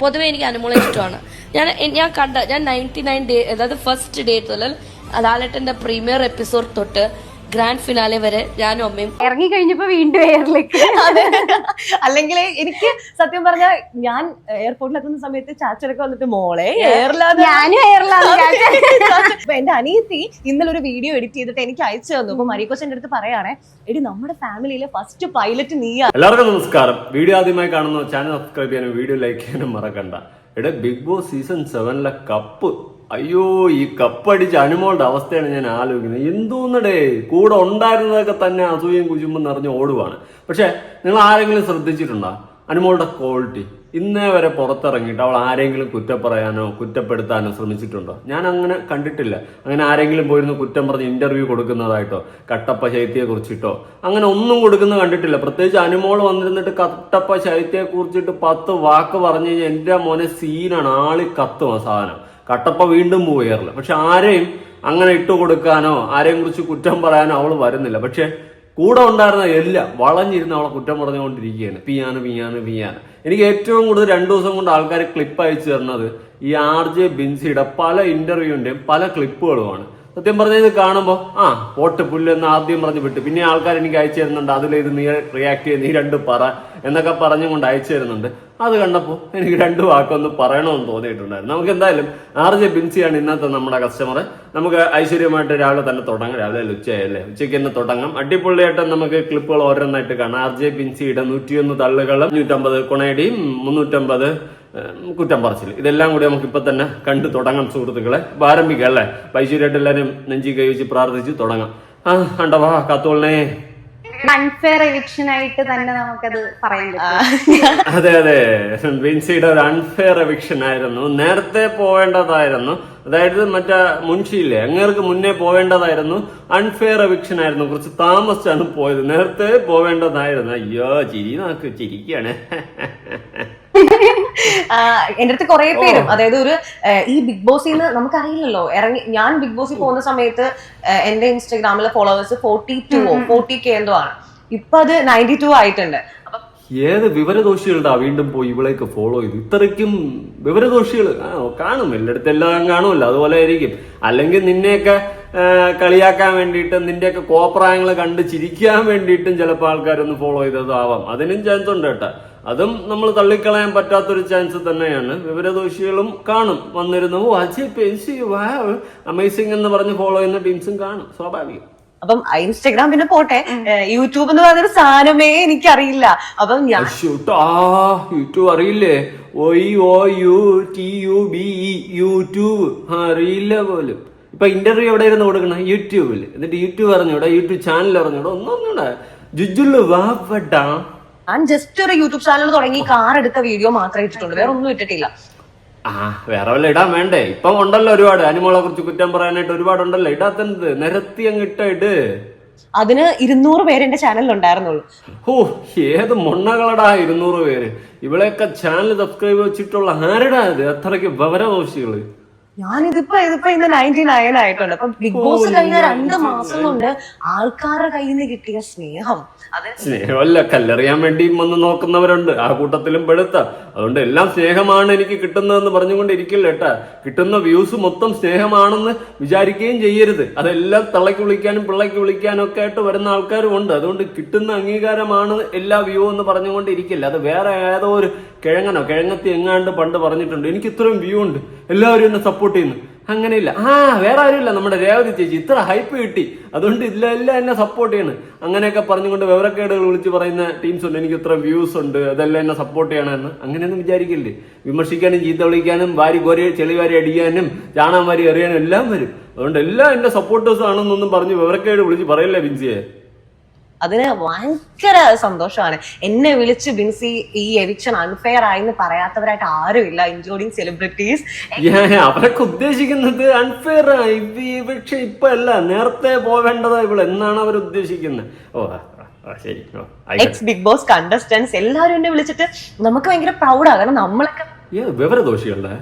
പൊതുവെ എനിക്ക് അനുമോളെ ഇഷ്ടമാണ്. ഞാൻ ഞാൻ കണ്ട ഞാൻ നയന്റി നയൻ ഡേ അതായത് ഫസ്റ്റ് ഡേ തൊട്ട് ലാലേട്ടന്റെ പ്രീമിയർ എപ്പിസോഡ് തൊട്ട് ഗ്രാൻഡ് ഫിനാലെ വരെ ഞാനും അമ്മയും ഇറങ്ങി കഴിഞ്ഞപ്പോ വീണ്ടും എയറിലേക്ക് അല്ലെങ്കിൽ എനിക്ക് സത്യം പറഞ്ഞ ഞാൻ എയർപോർട്ടിൽ എത്തുന്ന സമയത്ത് ചാച്ചനൊക്കെ വന്നിട്ട് മോളെ ഞാനും എന്റെ അനിയത്തി ഇന്നലെ ഒരു വീഡിയോ എഡിറ്റ് ചെയ്തിട്ട് എനിക്ക് അയച്ചു തന്നു. അപ്പൊ മരിക്കോച്ചന്റെ അടുത്ത് പറയാണേ എടി നമ്മുടെ ഫാമിലിയിലെ ഫസ്റ്റ് പൈലറ്റ് നീയാ. എല്ലാവർക്കും നമസ്കാരം. വീഡിയോ ആദ്യമായി കാണുന്ന ചാനൽ സബ്സ്ക്രൈബ് ചെയ്യാനും വീഡിയോ ലൈക്ക് ചെയ്യാനും മറക്കണ്ട. എടാ ബിഗ് ബോസ് സീസൺ സെവനിലെ കപ്പ് അയ്യോ ഈ കപ്പടിച്ച് അനുമോളുടെ അവസ്ഥയാണ് ഞാൻ ആലോചിക്കുന്നത്. എന്തോന്നടേ കൂടെ ഉണ്ടായിരുന്നതൊക്കെ തന്നെ അസൂയം കുചുമ്പും നിറഞ്ഞ് ഓടുവാണ്. പക്ഷെ നിങ്ങൾ ആരെങ്കിലും ശ്രദ്ധിച്ചിട്ടുണ്ടോ? അനുമോളുടെ ക്വാളിറ്റി. ഇന്നേ വരെ പുറത്തിറങ്ങിയിട്ട് അവൾ ആരെങ്കിലും കുറ്റം പറയാനോ കുറ്റപ്പെടുത്താനോ ശ്രമിച്ചിട്ടുണ്ടോ? ഞാൻ അങ്ങനെ കണ്ടിട്ടില്ല. അങ്ങനെ ആരെങ്കിലും പോയിരുന്നു കുറ്റം പറഞ്ഞ് ഇന്റർവ്യൂ കൊടുക്കുന്നതായിട്ടോ കട്ടപ്പ ശൈത്യയെ കുറിച്ചിട്ടോ അങ്ങനെ ഒന്നും കൊടുക്കുന്നത് കണ്ടിട്ടില്ല. പ്രത്യേകിച്ച് അനുമോൾ വന്നിരുന്നിട്ട് കട്ടപ്പ ശൈത്യയെ കുറിച്ചിട്ട് പത്ത് വാക്ക് പറഞ്ഞു കഴിഞ്ഞാൽ എന്റെ മോനെ സീനാണ് ആളി കത്തും ആ സാധനം. കട്ടപ്പ വീണ്ടും പോയേറില്ല പക്ഷെ ആരെയും അങ്ങനെ ഇട്ടു കൊടുക്കാനോ ആരെയും കുറിച്ച് കുറ്റം പറയാനോ അവൾ വരുന്നില്ല. പക്ഷെ കൂടെ ഉണ്ടായിരുന്ന എല്ലാം വളഞ്ഞിരുന്ന് അവളെ കുറ്റം പറഞ്ഞുകൊണ്ടിരിക്കുകയാണ്. പിയാന് പിയാന് പിയാന് എനിക്ക് ഏറ്റവും കൂടുതൽ രണ്ടു ദിവസം കൊണ്ട് ആൾക്കാർ ക്ലിപ്പ് അയച്ചു തരുന്നത് ഈ ആർ ജെ ബിൻസിയുടെ പല ഇന്റർവ്യൂവിന്റെയും പല ക്ലിപ്പുകളുമാണ് സത്യം പറഞ്ഞത് കാണുമ്പോൾ ആ പോട്ട് പുല്ല് എന്ന് ആദ്യം പറഞ്ഞ് വിട്ടു. പിന്നെ ആൾക്കാർ എനിക്ക് അയച്ചു തരുന്നുണ്ട്. അതിൽ ഇത് നീ റിയാക്ട് ചെയ്ത് നീ രണ്ട് പറ എന്നൊക്കെ പറഞ്ഞുകൊണ്ട് അയച്ചു തരുന്നുണ്ട്. അത് കണ്ടപ്പോൾ എനിക്ക് രണ്ട് വാക്കൊന്ന് പറയണമെന്ന് തോന്നിയിട്ടുണ്ടായിരുന്നു. നമുക്ക് എന്തായാലും ആർ ജെ ബിൻസിയാണ് ഇന്നത്തെ നമ്മുടെ കസ്റ്റമർ നമുക്ക് ഐശ്വര്യമായിട്ട് രാവിലെ തന്നെ തുടങ്ങാം. രാവിലെ ഉച്ചയല്ലേ ഉച്ചയ്ക്ക് തന്നെ തുടങ്ങാം. അടിപൊളിയായിട്ട് നമുക്ക് ക്ലിപ്പുകൾ ഓരോന്നായിട്ട് കാണാം. ആർ ജെ ബിൻസിയുടെ നൂറ്റിയൊന്ന് തള്ളുകളും നൂറ്റമ്പത് കുണയടിയും മുന്നൂറ്റമ്പത് കുറ്റം പറച്ചിൽ. ഇതെല്ലാം കൂടി നമുക്ക് ഇപ്പൊ തന്നെ കണ്ടു തുടങ്ങാം സുഹൃത്തുക്കളെ. ആരംഭിക്കുക ആരംഭിക്കാം അല്ലേ? പൈശ്വര്യമായിട്ട് എല്ലാവരും നെഞ്ചി കൈവച്ച് പ്രാർത്ഥിച്ച് തുടങ്ങാം. ആ കണ്ടവാ കാത്തോളനെ. അൺഫെയർ എവിക്ഷൻ ആയിട്ട് തന്നെ നമുക്കത് പറയാൻ പറ്റും. അതെ അതെ. വിൻസിയുടെ ഒരു അൺഫെയർ എവിക്ഷൻ ആയിരുന്നു. നേരത്തെ പോവേണ്ടതായിരുന്നു. അതായത് മറ്റേ മുൻഷിയില്ലേ അങ്ങേർക്ക് മുന്നേ പോവേണ്ടതായിരുന്നു. അൺഫെയർ എവിക്ഷൻ ആയിരുന്നു. കുറച്ച് താമസിച്ചാണ് പോയത്. നേരത്തെ പോവേണ്ടതായിരുന്നു. അയ്യോ ചിരി നാക്ക് ചിരിക്കാണ്. എന്റെ അടുത്ത് കുറെ പേരും അതായത് ഒരു ഈ ബിഗ് ബോസിൽ നിന്ന് നമുക്കറിയില്ലല്ലോ ഇറങ്ങി ഞാൻ ബിഗ് ബോസിൽ പോകുന്ന സമയത്ത് എന്റെ ഇൻസ്റ്റാഗ്രാമിലെ followers forty two forty K എന്തോ ആണ്. ഇപ്പൊ അത് നയന്റി ടു ആയിട്ടുണ്ട്. ഏത് വിവരദോഷികളുടെ വീണ്ടും പോയി ഇവളേക്ക് ഫോളോ ചെയ്തു? ഇത്രയ്ക്കും വിവരദോഷികൾ കാണും. എല്ലായിടത്തും എല്ലാം കാണുമല്ലോ. അതുപോലെ ആയിരിക്കും. അല്ലെങ്കിൽ നിന്നെയൊക്കെ കളിയാക്കാൻ വേണ്ടിയിട്ട് നിന്റെയൊക്കെ കോപ്രായങ്ങൾ കണ്ട് ചിരിക്കാൻ വേണ്ടിയിട്ടും ചിലപ്പോൾ ആൾക്കാരൊന്ന് ഫോളോ ചെയ്തതാവാം. അതിനും ചാൻസ് ഉണ്ട് കേട്ടാ. അതും നമ്മൾ തള്ളിക്കളയാൻ പറ്റാത്തൊരു ചാൻസ് തന്നെയാണ്. വിവരദോഷികളും കാണും. വന്നിരുന്നു അമേസിംഗ് എന്ന് പറഞ്ഞ് ഫോളോ ചെയ്യുന്ന ടീംസും കാണും. സ്വാഭാവികം. അപ്പം ഇൻസ്റ്റാഗ്രാം പിന്നെ പോട്ടെ. യൂട്യൂബ് എന്ന് പറഞ്ഞൊരു സാധനമേ എനിക്കറിയില്ല. അപ്പം ഞാൻ ആ യൂട്യൂബ് അറിയില്ലേ? ഒയ് O U T U B E YouTube അറിയില്ല പോലും. ഇപ്പൊ ഇന്റർവ്യൂ എവിടെ ഇരുന്ന് കൊടുക്കണം? യൂട്യൂബിൽ എന്നിട്ട് യൂട്യൂബ് അറിഞ്ഞൂടാ? യൂട്യൂബ് ചാനൽ അറിഞ്ഞൂടാ? ഒന്നും ജുജുള്ളു വാപ്പട്ടാ ഞാൻ ജസ്റ്റ് ഒരു യൂട്യൂബ് ചാനൽ തുടങ്ങി കാർ എടുത്ത വീഡിയോ മാത്രമേ ഇട്ടിട്ടുള്ളൂ. വേറെ ഒന്നും ഇട്ടിട്ടില്ല. ആ വേറെ വല്ല ഇടാൻ വേണ്ടേ? ഇപ്പം ഉണ്ടല്ലോ ഒരുപാട്. അനിമോളെ കുറിച്ച് കുറ്റം പറയാനായിട്ട് ഒരുപാട് ഉണ്ടല്ലോ. ഇടാത്തത് നിരത്തി അങ്ങ് ഇട്ട ഇട്. അതിന് ഇരുന്നൂറ് പേര് എന്റെ ചാനലിൽ ഉണ്ടായിരുന്നുള്ളൂ. ഓ ഏത് മൊണ്ണകളടാ ഇരുന്നൂറ് പേര്? ഇവിടെയൊക്കെ ചാനൽ സബ്സ്ക്രൈബ് വെച്ചിട്ടുള്ള ആരടാ ഇത്? അത്രയ്ക്ക് വിവരദോഷികൾ. ഞാനിതിപ്പോ ഇതിപ്പോ ഇന്ന് നയന്റി നയൻ ആയിട്ടുണ്ട്. അപ്പൊ ബിഗ് ബോസ് കഴിഞ്ഞ രണ്ട് മാസം കൊണ്ട് ആൾക്കാരുടെ കയ്യിൽ നിന്ന് കിട്ടിയ സ്നേഹം. സ്നേഹമല്ല കല്ലെറിയാൻ വേണ്ടി വന്ന് നോക്കുന്നവരുണ്ട്. ആ കൂട്ടത്തിലും പെടുത്ത അതുകൊണ്ട് എല്ലാം സ്നേഹമാണ് എനിക്ക് കിട്ടുന്നതെന്ന് പറഞ്ഞുകൊണ്ട് ഇരിക്കില്ല കേട്ടാ. കിട്ടുന്ന വ്യൂസ് മൊത്തം സ്നേഹമാണെന്ന് വിചാരിക്കുകയും ചെയ്യരുത്. അതെല്ലാം തള്ളയ്ക്ക് വിളിക്കാനും പിള്ളയ്ക്ക് വിളിക്കാനും ഒക്കെ ആയിട്ട് വരുന്ന ആൾക്കാരും ഉണ്ട്. അതുകൊണ്ട് കിട്ടുന്ന അംഗീകാരമാണ് എല്ലാ വ്യൂ എന്ന് പറഞ്ഞുകൊണ്ട് ഇരിക്കില്ല അത് വേറെ ഏതോ ഒരു കിഴങ്ങനോ കിഴങ്ങത്തി എങ്ങാണ്ട് പണ്ട് പറഞ്ഞിട്ടുണ്ട്. എനിക്ക് ഇത്രയും വ്യൂ ഉണ്ട്. എല്ലാവരും എന്നെ സപ്പോർട്ട് ചെയ്യുന്നു. അങ്ങനെയില്ല. ആ വേറെ ആരുമില്ല. നമ്മുടെ രേവതി ചേച്ചി ഇത്ര ഹൈപ്പ് കിട്ടി. അതുകൊണ്ട് ഇതിലെല്ലാം എന്നെ സപ്പോർട്ട് ചെയ്യണം. അങ്ങനെയൊക്കെ പറഞ്ഞുകൊണ്ട് വിവരക്കേടുകൾ വിളിച്ച് പറയുന്ന ടീംസ് ഉണ്ട്. എനിക്ക് ഇത്ര വ്യൂസ് ഉണ്ട്. അതെല്ലാം എന്നെ സപ്പോർട്ട് ചെയ്യണമെന്ന് അങ്ങനെയൊന്നും വിചാരിക്കില്ലേ? വിമർശിക്കാനും ചീത്ത വിളിക്കാനും വാരി കോരി ചെളി വാരി അടിക്കാനും ചാണാൻ വാരി എറിയാനും എല്ലാം വരും. അതുകൊണ്ട് എല്ലാം എന്റെ സപ്പോർട്ടേഴ്സ് ആണെന്നൊന്നും പറഞ്ഞ് വിവരക്കേട് വിളിച്ച് പറയില്ലേ ബിൻസിയെ അതിന് ഭയങ്കര സന്തോഷമാണ്. എന്നെ വിളിച്ച് ബിൻസി ഈ എവിക്ഷൻ അൺഫെയർ ആയെന്ന് പറയാത്തവരായിട്ട് ആരും ഇല്ല ഇൻക്ലൂഡിങ് സെലിബ്രിറ്റീസ് അവരൊക്കെ ഉദ്ദേശിക്കുന്നത് അൺഫെയർ ആയി പക്ഷെ ഇപ്പൊ അല്ല നേരത്തെ പോവേണ്ടതാ ഇവിടെ എന്നാണ് അവർ ഉദ്ദേശിക്കുന്നത് ഓ ശരി. എക്സ് ബിഗ് ബോസ് കണ്ടസ്റ്റൻസ് എല്ലാവരും എന്നെ വിളിച്ചിട്ട് നമുക്ക് ഭയങ്കര പ്രൗഡാ കാരണം നമ്മളൊക്കെ ഇവളൊക്കെ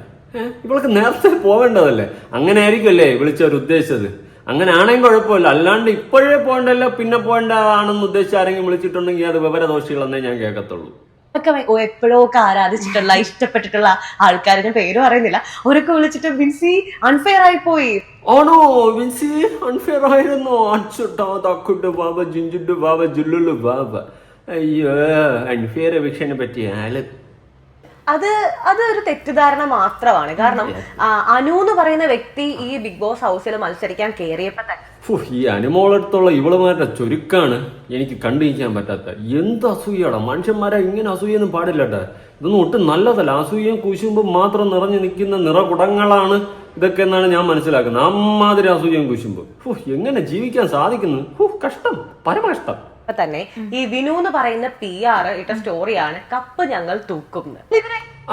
ഇവൾക്ക് നേരത്തെ പോവേണ്ടതല്ലേ? അങ്ങനെ ആയിരിക്കും അല്ലേ വിളിച്ചവർ ഉദ്ദേശിച്ചത് അങ്ങനെ ആണെങ്കിൽ കുഴപ്പമില്ല. അല്ലാണ്ട് ഇപ്പോഴേ പോകണ്ടല്ലോ പിന്നെ പോകേണ്ടതാണെന്ന് ഉദ്ദേശിച്ച് ആരെങ്കിലും വിളിച്ചിട്ടുണ്ടെങ്കിൽ അത് വിവരദോഷികളെന്നേ ഞാൻ കേൾക്കത്തുള്ളൂ. ഒക്കെ എപ്പോഴോ ഒക്കെ ആരാധിച്ചിട്ടുള്ള ഇഷ്ടപ്പെട്ടിട്ടുള്ള ആൾക്കാരുടെ പേര് പറയുന്നില്ല അവരൊക്കെ വിളിച്ചിട്ട് വിൻസി അൺഫെയർ ആയി പോയി. ആണോ? വിൻസി അൺഫെയർ ആയിരുന്നു. അച്ചുട്ടാ തക്കുട്ട് ബാബ ജിഞ്ചുട്ട് ബാബ ജുല്ലുള്ളു ബാബ അയ്യോ അൺഫെയർ എവിക്ഷനെ പറ്റി. ആൽ അത് അത് ഒരു തെറ്റിദ്ധാരണ മാത്രമാണ്. കാരണം അനു എന്ന് പറയുന്ന വ്യക്തി ഈ ബിഗ് ബോസ് ഹൗസിൽ മത്സരിക്കാൻ കയറിയപ്പോ ഫു, ഈ അനുമോളടുത്തുള്ള ഇവളുമാരുടെ ചുരുക്കാണ് എനിക്ക് കണ്ടിരിക്കാൻ പറ്റാത്ത. എന്ത് അസൂയാടാ മനുഷ്യന്മാരെ ഇങ്ങനെ അസൂയൊന്നും പാടില്ലട്ടെ. ഇതൊന്നും ഒട്ടും നല്ലതല്ല. അസൂയയും കുശുമ്പും മാത്രം നിറഞ്ഞു നിൽക്കുന്ന നിറകുടങ്ങളാണ് ഇതൊക്കെ എന്നാണ് ഞാൻ മനസ്സിലാക്കുന്നത്. അമ്മാതിരി അസൂയയും കുശുമ്പും. എങ്ങനെ ജീവിക്കാൻ സാധിക്കുന്നു? കഷ്ടം. പരമകഷ്ടം. ഇപ്പൊ തന്നെ ഈ വിനു എന്ന് പറയുന്ന പി ആർ ഇട്ട സ്റ്റോറിയാണ് കപ്പ് ഞങ്ങൾ തൂക്കുന്നത്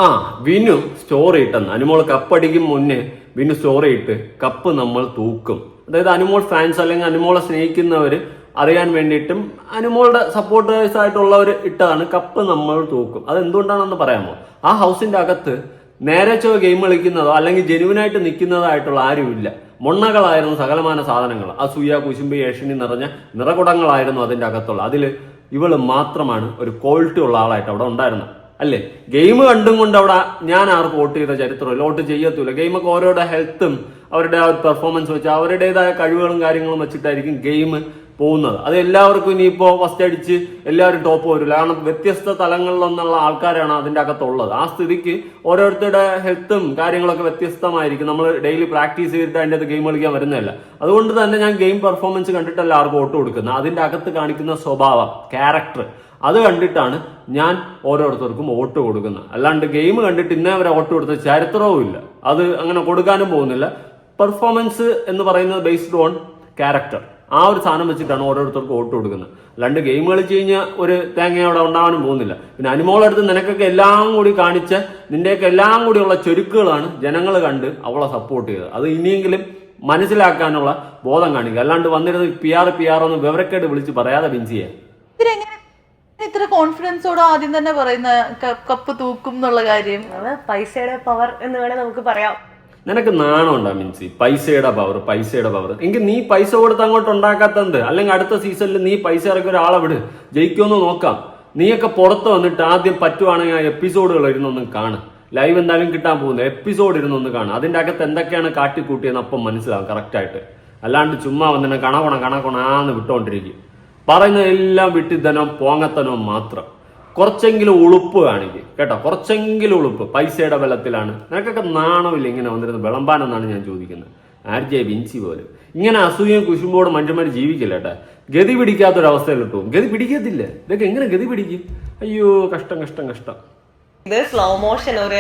ആ വിനു സ്റ്റോറി ഇട്ടെന്ന്. അനുമോൾ കപ്പടിക്കും മുന്നേ വിനു സ്റ്റോറി ഇട്ട് കപ്പ് നമ്മൾ തൂക്കും. അതായത് അനുമോൾ ഫാൻസ് അല്ലെങ്കിൽ അനുമോളെ സ്നേഹിക്കുന്നവര് അറിയാൻ വേണ്ടിയിട്ടും അനുമോളുടെ സപ്പോർട്ടേഴ്സ് ആയിട്ടുള്ളവർ ഇട്ടതാണ് കപ്പ് നമ്മൾ തൂക്കും. അത് എന്തുകൊണ്ടാണെന്ന് പറയാമോ? ആ ഹൗസിന്റെ അകത്ത് നേരെ ചോ ഗെയിം കളിക്കുന്നതോ അല്ലെങ്കിൽ ജെനുവിനായിട്ട് നിൽക്കുന്നതായിട്ടുള്ള ആരുമില്ല. മൊണ്ണകളായിരുന്നു സകലമാന സാധനങ്ങൾ. അസൂയ കുശുമ്പി ഏഷണി നിറഞ്ഞ നിറകുടങ്ങളായിരുന്നു അതിന്റെ അകത്തുള്ള. അതിൽ ഇവൾ മാത്രമാണ് ഒരു ക്വാളിറ്റി ഉള്ള ആളായിട്ട് അവിടെ ഉണ്ടായിരുന്നത്. അല്ലേ? ഗെയിം കണ്ടും കൊണ്ട് അവിടെ ഞാൻ ആർക്ക് വോട്ട് ചെയ്ത ചരിത്രമില്ല. വോട്ട് ചെയ്യത്തില്ല ഗെയിമൊക്കെ ഓരോരുടെ ഹെൽത്തും അവരുടെ ആ പെർഫോമൻസ് വെച്ച് അവരുടേതായ കഴിവുകളും കാര്യങ്ങളും വെച്ചിട്ടായിരിക്കും ഗെയിം പോകുന്നത്. അത് എല്ലാവർക്കും ഇനിയിപ്പോ ഫസ്റ്റ് അടിച്ച് എല്ലാവരും ടോപ്പ് വരില്ല കാരണം വ്യത്യസ്ത തലങ്ങളിലൊന്നുള്ള ആൾക്കാരാണ് അതിന്റെ അകത്തുള്ളത്. ആ സ്ഥിതിക്ക് ഓരോരുത്തരുടെ ഹെൽത്തും കാര്യങ്ങളൊക്കെ വ്യത്യസ്തമായിരിക്കും. നമ്മൾ ഡെയിലി പ്രാക്ടീസ് ചെയ്തിട്ട് അതിന്റെ അത് ഗെയിം കളിക്കാൻ വരുന്നതല്ല. അതുകൊണ്ട് തന്നെ ഞാൻ ഗെയിം പെർഫോമൻസ് കണ്ടിട്ടല്ല ആർക്കും വോട്ട് കൊടുക്കുന്നത്. അതിന്റെ അകത്ത് കാണിക്കുന്ന സ്വഭാവം ക്യാരക്ടർ അത് കണ്ടിട്ടാണ് ഞാൻ ഓരോരുത്തർക്കും വോട്ട് കൊടുക്കുന്നത്. അല്ലാണ്ട് ഗെയിം കണ്ടിട്ട് ഇന്നേ വരെ വോട്ട് കൊടുത്ത ചരിത്രവും ഇല്ല. അത് അങ്ങനെ കൊടുക്കാനും പോകുന്നില്ല. പെർഫോമൻസ് എന്ന് പറയുന്നത് ബേസ്ഡ് ഓൺ ക്യാരക്ടർ ആ ഒരു സാധനം വെച്ചിട്ടാണ് ഓരോരുത്തർക്ക് വോട്ട് കൊടുക്കുന്നത്. അല്ലാണ്ട് ഗെയിം കളിച്ച് കഴിഞ്ഞാൽ ഒരു തേങ്ങ അവിടെ ഉണ്ടാവാനും പോകുന്നില്ല. പിന്നെ അനുമോളടുത്ത് നിനക്കൊക്കെ എല്ലാം കൂടി കാണിച്ച് നിന്റെയൊക്കെ എല്ലാം കൂടിയുള്ള ചുരുക്കുകളാണ് ജനങ്ങൾ കണ്ട് അവളെ സപ്പോർട്ട് ചെയ്തത്. അത് ഇനിയെങ്കിലും മനസ്സിലാക്കാനുള്ള ബോധം കാണിക്കുക. അല്ലാണ്ട് വന്നിരുന്ന് പി ആർ പി ആർ ഒന്ന് വിവരക്കേട് വിളിച്ച് പറയാതെ ഇതിനെങ്ങനെ ഇത്ര കോൺഫിഡൻസോടെ ആദ്യം തന്നെ പറയുന്ന കപ്പ് തൂക്കും എന്നുള്ള കാര്യം? അത് പൈസയുടെ പവർ എന്ന് വേണേൽ നമുക്ക് പറയാം. നിനക്ക് നാണം നാണമുണ്ടാ മീൻസ്. പൈസയുടെ പവർ പൈസയുടെ പവർ എങ്കിൽ നീ പൈസ കൊടുത്ത് അങ്ങോട്ട് ഉണ്ടാക്കാത്തത് അല്ലെങ്കിൽ അടുത്ത സീസണിൽ നീ പൈസ ഇറക്കി ഒരാളെ വിട്. ജയിക്കുമെന്ന് നോക്കാം. നീയൊക്കെ പുറത്ത് വന്നിട്ട് ആദ്യം പറ്റുവാണെങ്കിൽ ആ എപ്പിസോഡുകൾ ഇരുന്നൊന്ന് കാണും. ലൈവ് എന്തായാലും കിട്ടാൻ പോകുന്നത് എപ്പിസോഡ് ഇരുന്നൊന്ന് കാണും. അതിന്റെ അകത്ത് എന്തൊക്കെയാണ് കാട്ടിക്കൂട്ടിയെന്ന് അപ്പം മനസ്സിലാവും കറക്റ്റായിട്ട് അല്ലാണ്ട് ചുമ്മാ വന്നിട്ട് കണകൊണ കണകൊണാന്ന് പറയുന്ന പറയുന്നതെല്ലാം വിട്ടിത്തനവും പോങ്ങത്തനോ മാത്രം. കുറച്ചെങ്കിലും ഉളുപ്പ് കാണിക്കും. കേട്ടോ? കുറച്ചെങ്കിലും ഉളുപ്പ്. പൈസയുടെ ബലത്തിലാണ്. നിനക്കൊക്കെ നാണമില്ല ഇങ്ങനെ വന്നിരുന്ന് വിളമ്പാനെന്നാണ് ഞാൻ ചോദിക്കുന്നത്. ആർജെ വിൻസി പോലും. ഇങ്ങനെ അസൂയയും കുശുമ്പോട് മനുഷ്യന്മാർ ജീവിക്കില്ല കേട്ടോ. ഗതി പിടിക്കാത്തൊരവസ്ഥയിൽ കിട്ടും ഗതി പിടിക്കത്തില്ല. ഇതൊക്കെ എങ്ങനെ ഗതി പിടിക്കും? അയ്യോ കഷ്ടം കഷ്ടം കഷ്ടം. ഇത് സ്ലോ മോഷൻ ഒരു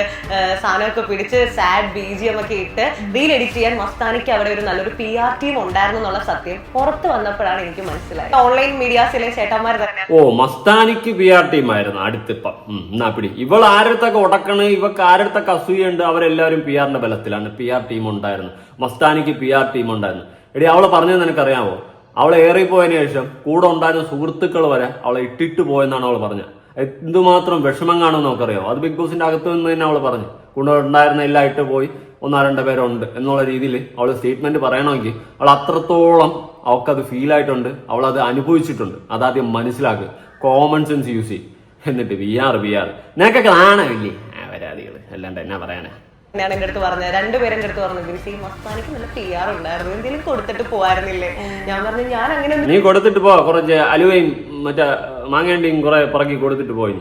സാധനമൊക്കെ പിടിച്ച് സാഡ് ബി ജി എം ഒക്കെ ഇട്ട് റീൽ എഡിറ്റ് ചെയ്യാൻ മസ്താനിക്ക് അവിടെ ഒരു നല്ലൊരു പി ആർ ടീം ഉണ്ടായിരുന്നു എന്നുള്ള സത്യം പുറത്ത് വന്നപ്പോഴാണ് എനിക്ക് മനസ്സിലായത്. ഓൺലൈൻ മീഡിയാസിലെ ചേട്ടന്മാർ തന്നെ ഓ മസ്താനിക്ക് പി ആർ ടീമായിരുന്നു അടുത്തിപ്പം. ഉം, എന്നാ പിടി. ഇവൾ ആരടുത്തൊക്കെ ഉടക്കണ്? ഇവക്ക് ആരടുത്തൊക്കെ അസൂയുണ്ട്? അവരെല്ലാവരും പി ആറിന്റെ ബലത്തിലാണ്. പി ആർ ടീം ഉണ്ടായിരുന്നു. മസ്താനിക്ക് പി ആർ ടീം ഉണ്ടായിരുന്നു. എടി അവളെ പറഞ്ഞത് നിനക്കറിയാമോ അവളെ ഏറിപ്പോയതിനു ശേഷം കൂടെ ഉണ്ടായിരുന്ന സുഹൃത്തുക്കൾ വരെ അവളെ ഇട്ടിട്ട് പോയെന്നാണ് അവൾ പറഞ്ഞത്. എന്തുമാത്രം വിഷമം കാണുമെന്ന് നമുക്കറിയാം. അത് ബിഗ് ബോസിന്റെ അകത്ത് നിന്ന് തന്നെ അവൾ പറഞ്ഞു. കൂടെ ഉണ്ടായിരുന്ന എല്ലാം ഇട്ട് പോയി. ഒന്നോ രണ്ടോ പേരുണ്ട് എന്നുള്ള രീതിയിൽ അവൾ സ്റ്റേറ്റ്മെന്റ് പറയണമെങ്കിൽ അവൾ അത്രത്തോളം അവൾക്കത് ഫീൽ ആയിട്ടുണ്ട്. അവൾ അത് അനുഭവിച്ചിട്ടുണ്ട്. അതാദ്യം മനസ്സിലാക്കുക കോമൺ സെൻസ് യൂസ് ചെയ്യും. എന്നിട്ട് വി ആർ വി ആർ നിനക്കൊക്കെ നാണമില്ലേ ആ പരാതികൾ അല്ലാണ്ട് എന്നാ പറയാനാ? ഞാൻ എന്റെ അടുത്ത് പറഞ്ഞത് രണ്ടുപേരും എന്റെ അടുത്ത് പറഞ്ഞു മസ്താനിക്ക് നല്ല പി ആർ ഉണ്ടായിരുന്നു. എന്തെങ്കിലും കൊടുത്തിട്ട് പോവായിരുന്നില്ലേ? ഞാൻ പറഞ്ഞു ഞാൻ അങ്ങനെ നീ കൊടുത്തിട്ട് പോ കുറച്ച് അലുവയും മറ്റേ മാങ്ങേണ്ടിയും കുറെ പിറക്കി കൊടുത്തിട്ട് പോയി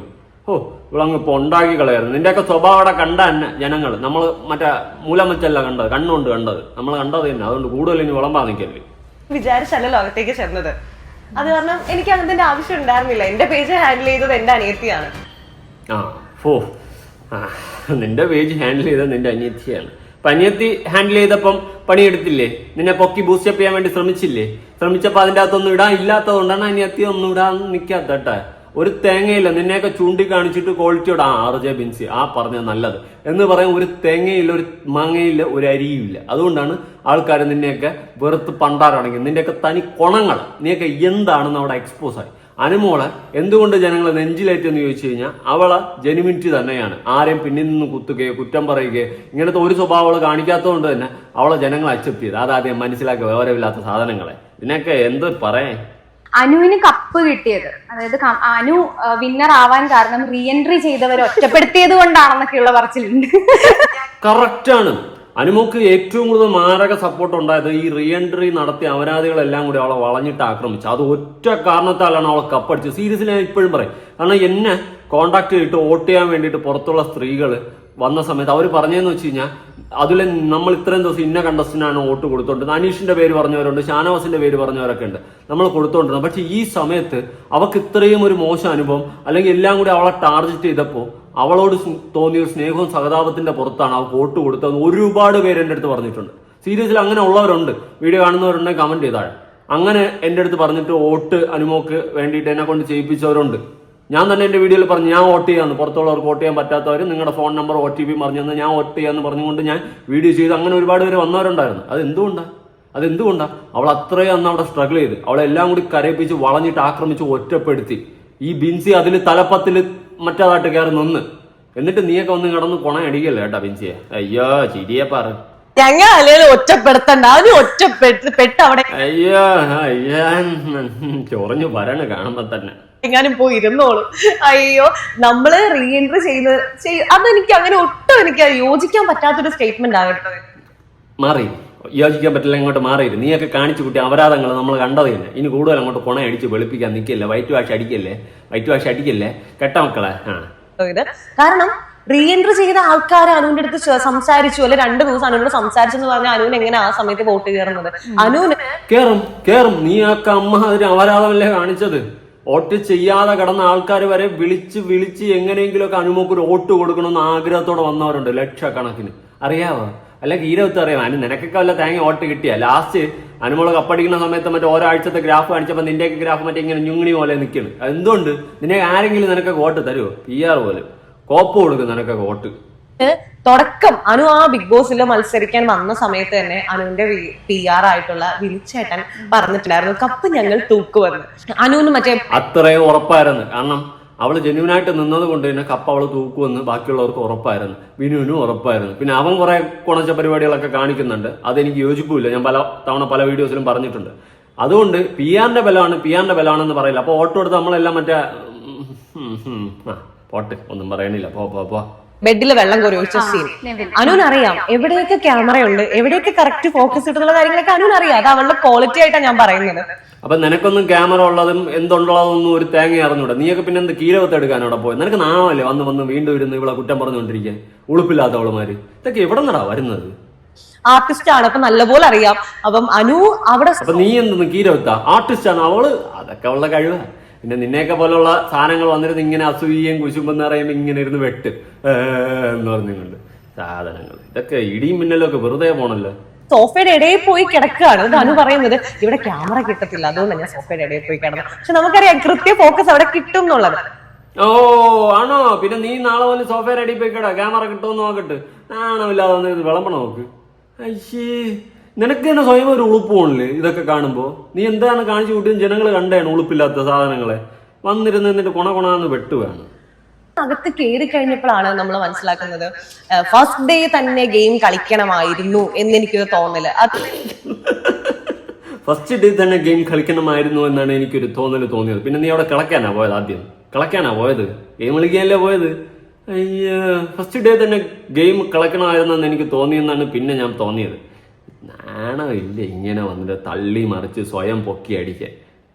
ഓ ഇവളങ്ങ് ഇപ്പൊ ഉണ്ടാക്കി കളയായിരുന്നു. നിന്റെയൊക്കെ സ്വഭാവം അവിടെ കണ്ട തന്നെ ജനങ്ങൾ നമ്മൾ മറ്റേ മൂലമച്ചല്ല കണ്ടത് കണ്ണുകൊണ്ട് കണ്ടത്. നമ്മൾ കണ്ടത് തന്നെ. അതുകൊണ്ട് കൂടുതൽ ഇനി വിളമ്പാ നിൽക്കല്ലേ വിചാരിച്ചല്ലോ അകത്തേക്ക് ചെന്നത്. അത് കാരണം എനിക്ക് അങ്ങനത്തെ ആവശ്യം ഉണ്ടായിരുന്നില്ല. എന്റെ പേജ് ഹാൻഡിൽ ചെയ്തത് എന്റെ അനിയത്തിയാണ്. ആ ഓ നിന്റെ പേജ് ഹാൻഡിൽ ചെയ്തത് നിന്റെ അനിയത്തിയാണ്. അപ്പൊ അനിയത്തി ഹാൻഡിൽ ചെയ്തപ്പം പണിയെടുത്തില്ലേ? നിന്നെ പൊക്കി ബൂസ്റ്റപ്പ് ചെയ്യാൻ വേണ്ടി ശ്രമിച്ചില്ലേ? ശ്രമിച്ചപ്പോ അതിന്റെ അകത്തൊന്നും ഇടാൻ ഇല്ലാത്തതുകൊണ്ടാണ് അനിയത്തി ഒന്നും ഇടാൻ നിൽക്കാത്ത കേട്ടാ. ഒരു തേങ്ങയില്ല നിന്നെയൊക്കെ ചൂണ്ടിക്കാണിച്ചിട്ട് ക്വാളിറ്റിയോട് ആ ആർ ജെ ബിൻസി ആ പറഞ്ഞത് നല്ലത്. എന്ന് പറയാൻ ഒരു തേങ്ങയില്ല ഒരു മാങ്ങയില്ല ഒരു അരിയുമില്ല. അതുകൊണ്ടാണ് ആൾക്കാർ നിന്നെയൊക്കെ വെറുത്ത് പണ്ടാറടങ്ങി നിന്റെയൊക്കെ തനി കൊണങ്ങൾ നീയൊക്കെ എന്താണെന്ന് അവിടെ എക്സ്പോസ് ആയി. അനുമോളെ എന്തുകൊണ്ട് ജനങ്ങൾ നെഞ്ചിലേറ്റെന്ന് ചോദിച്ചു കഴിഞ്ഞാൽ അവളെ ജെനുവിനിറ്റി തന്നെയാണ്. ആരെയും പിന്നിൽ നിന്ന് കുത്തുകയോ കുറ്റം പറയുകയോ ഇങ്ങനത്തെ ഒരു സ്വഭാവം അവൾ കാണിക്കാത്തതുകൊണ്ട് തന്നെ അവളെ ജനങ്ങൾ അക്സെപ്റ്റ് ചെയ്ത്. അതാദ്യം മനസ്സിലാക്കുക വിവരമില്ലാത്ത സാധനങ്ങളെ. ഇതിനൊക്കെ എന്ത് പറയാൻ? അനുവിന് കപ്പ് കിട്ടിയത്. അതായത് അനു വിന്നർ ആവാൻ കാരണം റീഎൻട്രി ചെയ്തവരെ ഒറ്റപ്പെടുത്തിയത് കൊണ്ടാണെന്നൊക്കെയുള്ള പറച്ചിലുണ്ട്. കറക്റ്റാണ് അനുമോക്ക് ഏറ്റവും കൂടുതൽ മാരക സപ്പോർട്ട് ഉണ്ടായത് ഈ റീഎൻട്രി നടത്തിയ അപരാധികളെല്ലാം കൂടി അവളെ വളഞ്ഞിട്ട് ആക്രമിച്ചു. അത് ഒറ്റ കാരണത്താലാണ് അവളെ കപ്പടിച്ചത് സീരിയസ്ലി ഞാൻ ഇപ്പോഴും പറയും. കാരണം എന്നെ കോണ്ടാക്ട് ചെയ്തിട്ട് വോട്ട് ചെയ്യാൻ വേണ്ടിയിട്ട് പുറത്തുള്ള സ്ത്രീകൾ വന്ന സമയത്ത് അവർ പറഞ്ഞതെന്ന് വെച്ച് കഴിഞ്ഞാൽ അതിൽ നമ്മൾ ഇത്രയും ദിവസം ഇന്ന കണ്ടസ്റ്റിനാണ് വോട്ട് കൊടുത്തോണ്ടിരുന്നത് അനീഷിന്റെ പേര് പറഞ്ഞവരുണ്ട് ഷാനവാസിന്റെ പേര് പറഞ്ഞവരൊക്കെ ഉണ്ട്. നമ്മൾ കൊടുത്തോണ്ടിരുന്നത്. പക്ഷെ ഈ സമയത്ത് അവക്ക് ഇത്രയും ഒരു മോശം അനുഭവം അല്ലെങ്കിൽ എല്ലാം കൂടി അവളെ ടാർഗറ്റ് ചെയ്തപ്പോൾ അവളോട് തോന്നിയ ഒരു സ്നേഹവും സഹതാപത്തിന്റെ പുറത്താണ് അവൾക്ക് വോട്ട് കൊടുത്തതെന്ന് ഒരുപാട് പേര് എന്റെ അടുത്ത് പറഞ്ഞിട്ടുണ്ട്. സീരിയസിൽ അങ്ങനെ ഉള്ളവരുണ്ട്. വീഡിയോ കാണുന്നവരുണ്ടെങ്കിൽ കമന്റ് ചെയ്താൽ. അങ്ങനെ എന്റെ അടുത്ത് പറഞ്ഞിട്ട് വോട്ട് അനുമോക്ക് വേണ്ടിയിട്ട് എന്നെ കൊണ്ട് ചെയ്യിപ്പിച്ചവരുണ്ട്. ഞാൻ തന്നെ എന്റെ വീഡിയോയിൽ പറഞ്ഞു ഞാൻ വോട്ട് ചെയ്യാന്ന്. പുറത്തുള്ളവർക്ക് വോട്ട് ചെയ്യാൻ പറ്റാത്തവർ നിങ്ങളുടെ phone number O T P പറഞ്ഞു തന്നെ ഞാൻ വോട്ട് ചെയ്യാന്ന് പറഞ്ഞുകൊണ്ട് ഞാൻ വീഡിയോ ചെയ്ത് അങ്ങനെ ഒരുപാട് പേര് വന്നവരുണ്ടായിരുന്നു. അത് എന്തുകൊണ്ടാണ് അതെന്തുകൊണ്ടാ അവൾ അത്രയും അന്ന് അവിടെ സ്ട്രഗിൾ ചെയ്ത്. അവളെല്ലാം കൂടി കരയിപ്പിച്ച് വളഞ്ഞിട്ട് ആക്രമിച്ച് ഒറ്റപ്പെടുത്തി. ഈ ബിൻസി അതിൽ തലപ്പത്തിൽ മറ്റേതായിട്ട് കയറി നിന്ന്. എന്നിട്ട് നീയൊക്കെ ഒന്ന് കിടന്ന് കൊണ അടിക്കല്ലേ കേട്ടാ ബിൻസിയെ? അയ്യോ ചിരിയെ പറ. ഞങ്ങൾ അല്ലെങ്കിൽ ഒറ്റപ്പെടുത്തണ്ട. അവന് ഒറ്റപ്പെട്ട് പെട്ട് അവിടെ അയ്യോ. അയ്യോ ചൊറഞ്ഞു വരണ കാണുമ്പോ തന്നെ. എങ്ങാനും പോയി ഇരുന്നോളൂ അയ്യോ നമ്മൾ റീ ചെയ്യുന്ന അതെനിക്ക് അങ്ങനെ ഒട്ടും എനിക്ക് യോജിക്കാൻ പറ്റാത്തൊരു സ്റ്റേറ്റ്മെന്റ് ആകട്ടോ മാറി. യോജിക്കാൻ പറ്റില്ല ഇങ്ങോട്ട് മാറിയില്ല നീയൊക്കെ കാണിച്ചു കൂട്ടി അപരാധങ്ങൾ നമ്മൾ കണ്ടത് തന്നെ ഇനി കൂടുതൽ അങ്ങോട്ട് കൊണ അടിച്ച് വെളുപ്പിക്കാൻ നിൽക്കില്ല വൈറ്റ് വാഷ് അടിക്കല്ലേ? വൈറ്റ് വാഷ് അടിക്കല്ലേ? കെട്ട മക്കളെ ആ. കാരണം റീ എൻട്രി ചെയ്ത ആൾക്കാർ അനുവിന്റെ അടുത്ത് സംസാരിച്ചു. അല്ലെ രണ്ടു ദിവസം അനുവിനോട് സംസാരിച്ചു എന്ന് പറഞ്ഞാൽ അനുവിന് എങ്ങനെ ആ സമയത്ത് വോട്ട് കയറുന്നത്? അനുവിന് കേറും കേറും. നീ ആ അമ്മ അതിന് അപരാധമല്ലേ കാണിച്ചത്? വോട്ട് ചെയ്യാതെ കിടന്ന ആൾക്കാർ വരെ വിളിച്ച് വിളിച്ച് എങ്ങനെയെങ്കിലുമൊക്കെ അനുമോക്ക് ഒരു വോട്ട് കൊടുക്കണമെന്ന് ആഗ്രഹത്തോടെ വന്നവരുണ്ട് ലക്ഷക്കണക്കിന്. അറിയാവോ? അല്ലെങ്കിൽ ഈരവത്ത് അറിയാം. അനു നിനക്കൊക്കെ വല്ല തേങ്ങ വോട്ട് കിട്ടിയ? ലാസ്റ്റ് അനുമോൾ കപ്പടിക്കുന്ന സമയത്ത് മറ്റേ ഒരാഴ്ചത്തെ ഗ്രാഫ് കാണിച്ചപ്പോൾ നിന്റെ ഗ്രാഫ് മറ്റേ ഇങ്ങനെ ഞുങ്ങിണി പോലെ നിൽക്കുന്നു എന്തുകൊണ്ട് നിന്നെ ആരെങ്കിലും നിനക്കൊക്കെ വോട്ട് തരുമോ പി ആർ പോലും. കോപ്പ് കൊടുക്കും നിനക്കൊക്കെ വോട്ട്. തുടക്കം അനു ആ ബിഗ് ബോസിൽ മത്സരിക്കാൻ വന്ന സമയത്ത് തന്നെ അനുവിന്റെ പി ആർ ആയിട്ടുള്ള വിളിച്ചേട്ടൻ പറഞ്ഞിട്ടുണ്ടായിരുന്നു കപ്പ് ഞങ്ങൾ തൂക്കുവെന്ന് അനുവിന് മറ്റേ അത്രയും ഉറപ്പായിരുന്നു കാരണം അവൾ ജെന്യൂനായിട്ട് നിന്നത് കൊണ്ട് തന്നെ കപ്പ് അവൾ തൂക്കുമെന്ന് ബാക്കിയുള്ളവർക്ക് ഉറപ്പായിരുന്നു വിനുവിനും ഉറപ്പായിരുന്നു പിന്നെ അവൻ കുറെ കുണച്ച പരിപാടികളൊക്കെ കാണിക്കുന്നുണ്ട് അതെനിക്ക് യോജിപ്പില്ല ഞാൻ പല തവണ പല വീഡിയോസിലും പറഞ്ഞിട്ടുണ്ട് അതുകൊണ്ട് പി ആറിന്റെ ബലമാണ് പി ആറിന്റെ ബലമാണെന്ന് പറയില്ല അപ്പൊ ഓട്ടോ എടുത്ത് നമ്മളെല്ലാം മറ്റേ പോട്ടെ ഒന്നും പറയണില്ല പോ പോ പോ ബെഡിൽ വെള്ളം കോരി ഒഴിച്ച സീൻ അനുവിനറിയാം എവിടെയൊക്കെ ക്യാമറയുണ്ട് എവിടെയൊക്കെ കറക്റ്റ് ഫോക്കസ് ഇട്ടുള്ള കാര്യങ്ങളൊക്കെ അനുവിനറിയാം അത് അവളുടെ ക്വാളിറ്റി ആയിട്ടാണ് ഞാൻ പറയുന്നത്. അപ്പൊ നിനക്കൊന്നും ക്യാമറ ഉള്ളതും എന്തുള്ളതൊന്നും ഒരു തേങ്ങ അറിഞ്ഞൂടെ. നീയൊക്കെ പിന്നെ എന്ത് കീരവത്ത് എടുക്കാൻ അവിടെ പോയി നിനക്ക് നാളല്ലേ വന്ന് വന്ന് വീണ്ടും ഇരുന്ന് ഇവിടെ കുറ്റം പറഞ്ഞുകൊണ്ടിരിക്കാൻ? ഉളുപ്പില്ലാത്തവളുമാര് ഇതൊക്കെ എവിടെ നിന്നാ വരുന്നത്? ആർട്ടിസ്റ്റ് ആണ്. അപ്പൊ നല്ലപോലെ അറിയാം. അപ്പം അനു അവിടെ നീ എന്തെന്ന് കീരവത്ത ആർട്ടിസ്റ്റ് ആണ് അവൾ. അതൊക്കെ അവളുടെ കഴിവ്. പിന്നെ നിന്നെയൊക്കെ പോലുള്ള സാധനങ്ങൾ വന്നിരുന്ന് ഇങ്ങനെ അസൂയയും കുശുമ്പെന്ന് പറയുമ്പോൾ ഇങ്ങനെ ഇരുന്ന് വെട്ട്. എന്ന് പറഞ്ഞുകൊണ്ട് സാധനങ്ങൾ. ഇതൊക്കെ ഇടിയും മിന്നലും ഒക്കെ വെറുതെ പോണല്ലോ. സോഫയുടെ ഇടയിൽ പോയി കിടക്കുകയാണ്. അതാണ് പറയുന്നത്. ഇവിടെ ക്യാമറ കിട്ടത്തില്ല. അതുകൊണ്ട് ഞാൻ സോഫയുടെ ഇടയിൽ പോയി കിടന്നു പക്ഷെ നമുക്കറിയാം കൃത്യ ഫോക്കസ് അവിടെ കിട്ടും എന്നുള്ളത്. ഓ ആണോ? പിന്നെ നീ നാളെ വന്ന് ഇടയിൽ പോയി പോയിക്കടാ ക്യാമറ കിട്ടുമെന്ന് നോക്കട്ട്. വന്ന് ഇത് വിളമ്പണം നോക്ക്. അയ്യേ. നിനക്ക് തന്നെ സ്വയം ഒരു ഉളുപ്പ് പോണില്ലേ ഇതൊക്കെ കാണുമ്പോൾ നീ എന്താണ് കാണിച്ചു കൂട്ടിയും ജനങ്ങൾ കണ്ടേണ് ഉളുപ്പില്ലാത്ത സാധനങ്ങളെ. വന്നിരുന്ന് എന്നിട്ട് കുണ കുണാന്ന് വെട്ടുവാണ് അകത്ത് കയറി കഴിഞ്ഞപ്പോഴാണ് നമ്മൾ മനസ്സിലാക്കുന്നത് ഫസ്റ്റ് ഡേ തന്നെ ഗെയിം കളിക്കണമായിരുന്നു എന്ന് എനിക്ക് തോന്നൽ. അത് ഫസ്റ്റ് ഡേ തന്നെ ഗെയിം കളിക്കണമായിരുന്നു എന്നാണ് എനിക്കൊരു തോന്നൽ തോന്നിയത്. പിന്നെ നീ അവിടെ കിളക്കാനാ പോയത് ആദ്യം? കിളക്കാനാ പോയത്? ഗെയിം കളിക്കാനല്ലേ പോയത്? അയ്യോ ഫസ്റ്റ് ഡേ തന്നെ ഗെയിം കളക്കണമായിരുന്നെന്ന് എനിക്ക് തോന്നിയെന്നാണ് പിന്നെ ഞാൻ തോന്നിയത്. നാണമില്ല ഇങ്ങനെ വന്നിട്ട് തള്ളി മറിച്ച് സ്വയം പൊക്കി അടിക്കാൻ.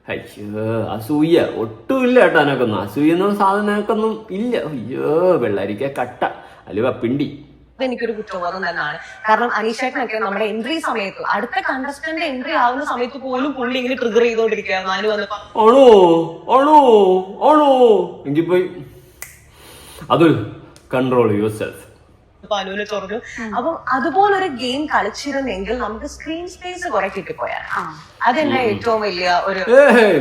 അയ്യോ അസൂയ. ഒട്ടുമില്ല കേട്ടോ എനക്കൊന്നും അസൂയ എന്ന സാധനക്കൊന്നും ഇല്ല. അയ്യോ വെള്ളരിക്ക കട്ട. അലുവ പിണ്ടി. എനിക്കൊരു കുറ്റബോധം തന്നെയാണ് കാരണം അനീഷേട്ടനൊക്കെ നമ്മുടെ എൻട്രി സമയത്ത് അടുത്ത കണ്ടസ്റ്റന്റ് എൻട്രി ആവുന്ന സമയത്ത് പോലും പുള്ളി ഇങ്ങനെ ട്രിഗർ ചെയ്തോണ്ടിരിക്കുകയായിരുന്നു അതിന് വന്ന് ആണോ? ആണോ? ആണോ? എങ്കിൽ പോയി. അതൊരു കൺട്രോൾ യുവർ സെൽഫ് തുറന്നു. ചൊറഞ്ഞു അപ്പം അതുപോലൊരു ഗെയിം കളിച്ചിരുന്നെങ്കിൽ നമുക്ക് സ്ക്രീൻ സ്പേസ് കുറെ കിട്ടിപ്പോയാൽ അതെന്നെ ഏറ്റവും വലിയ ഒരു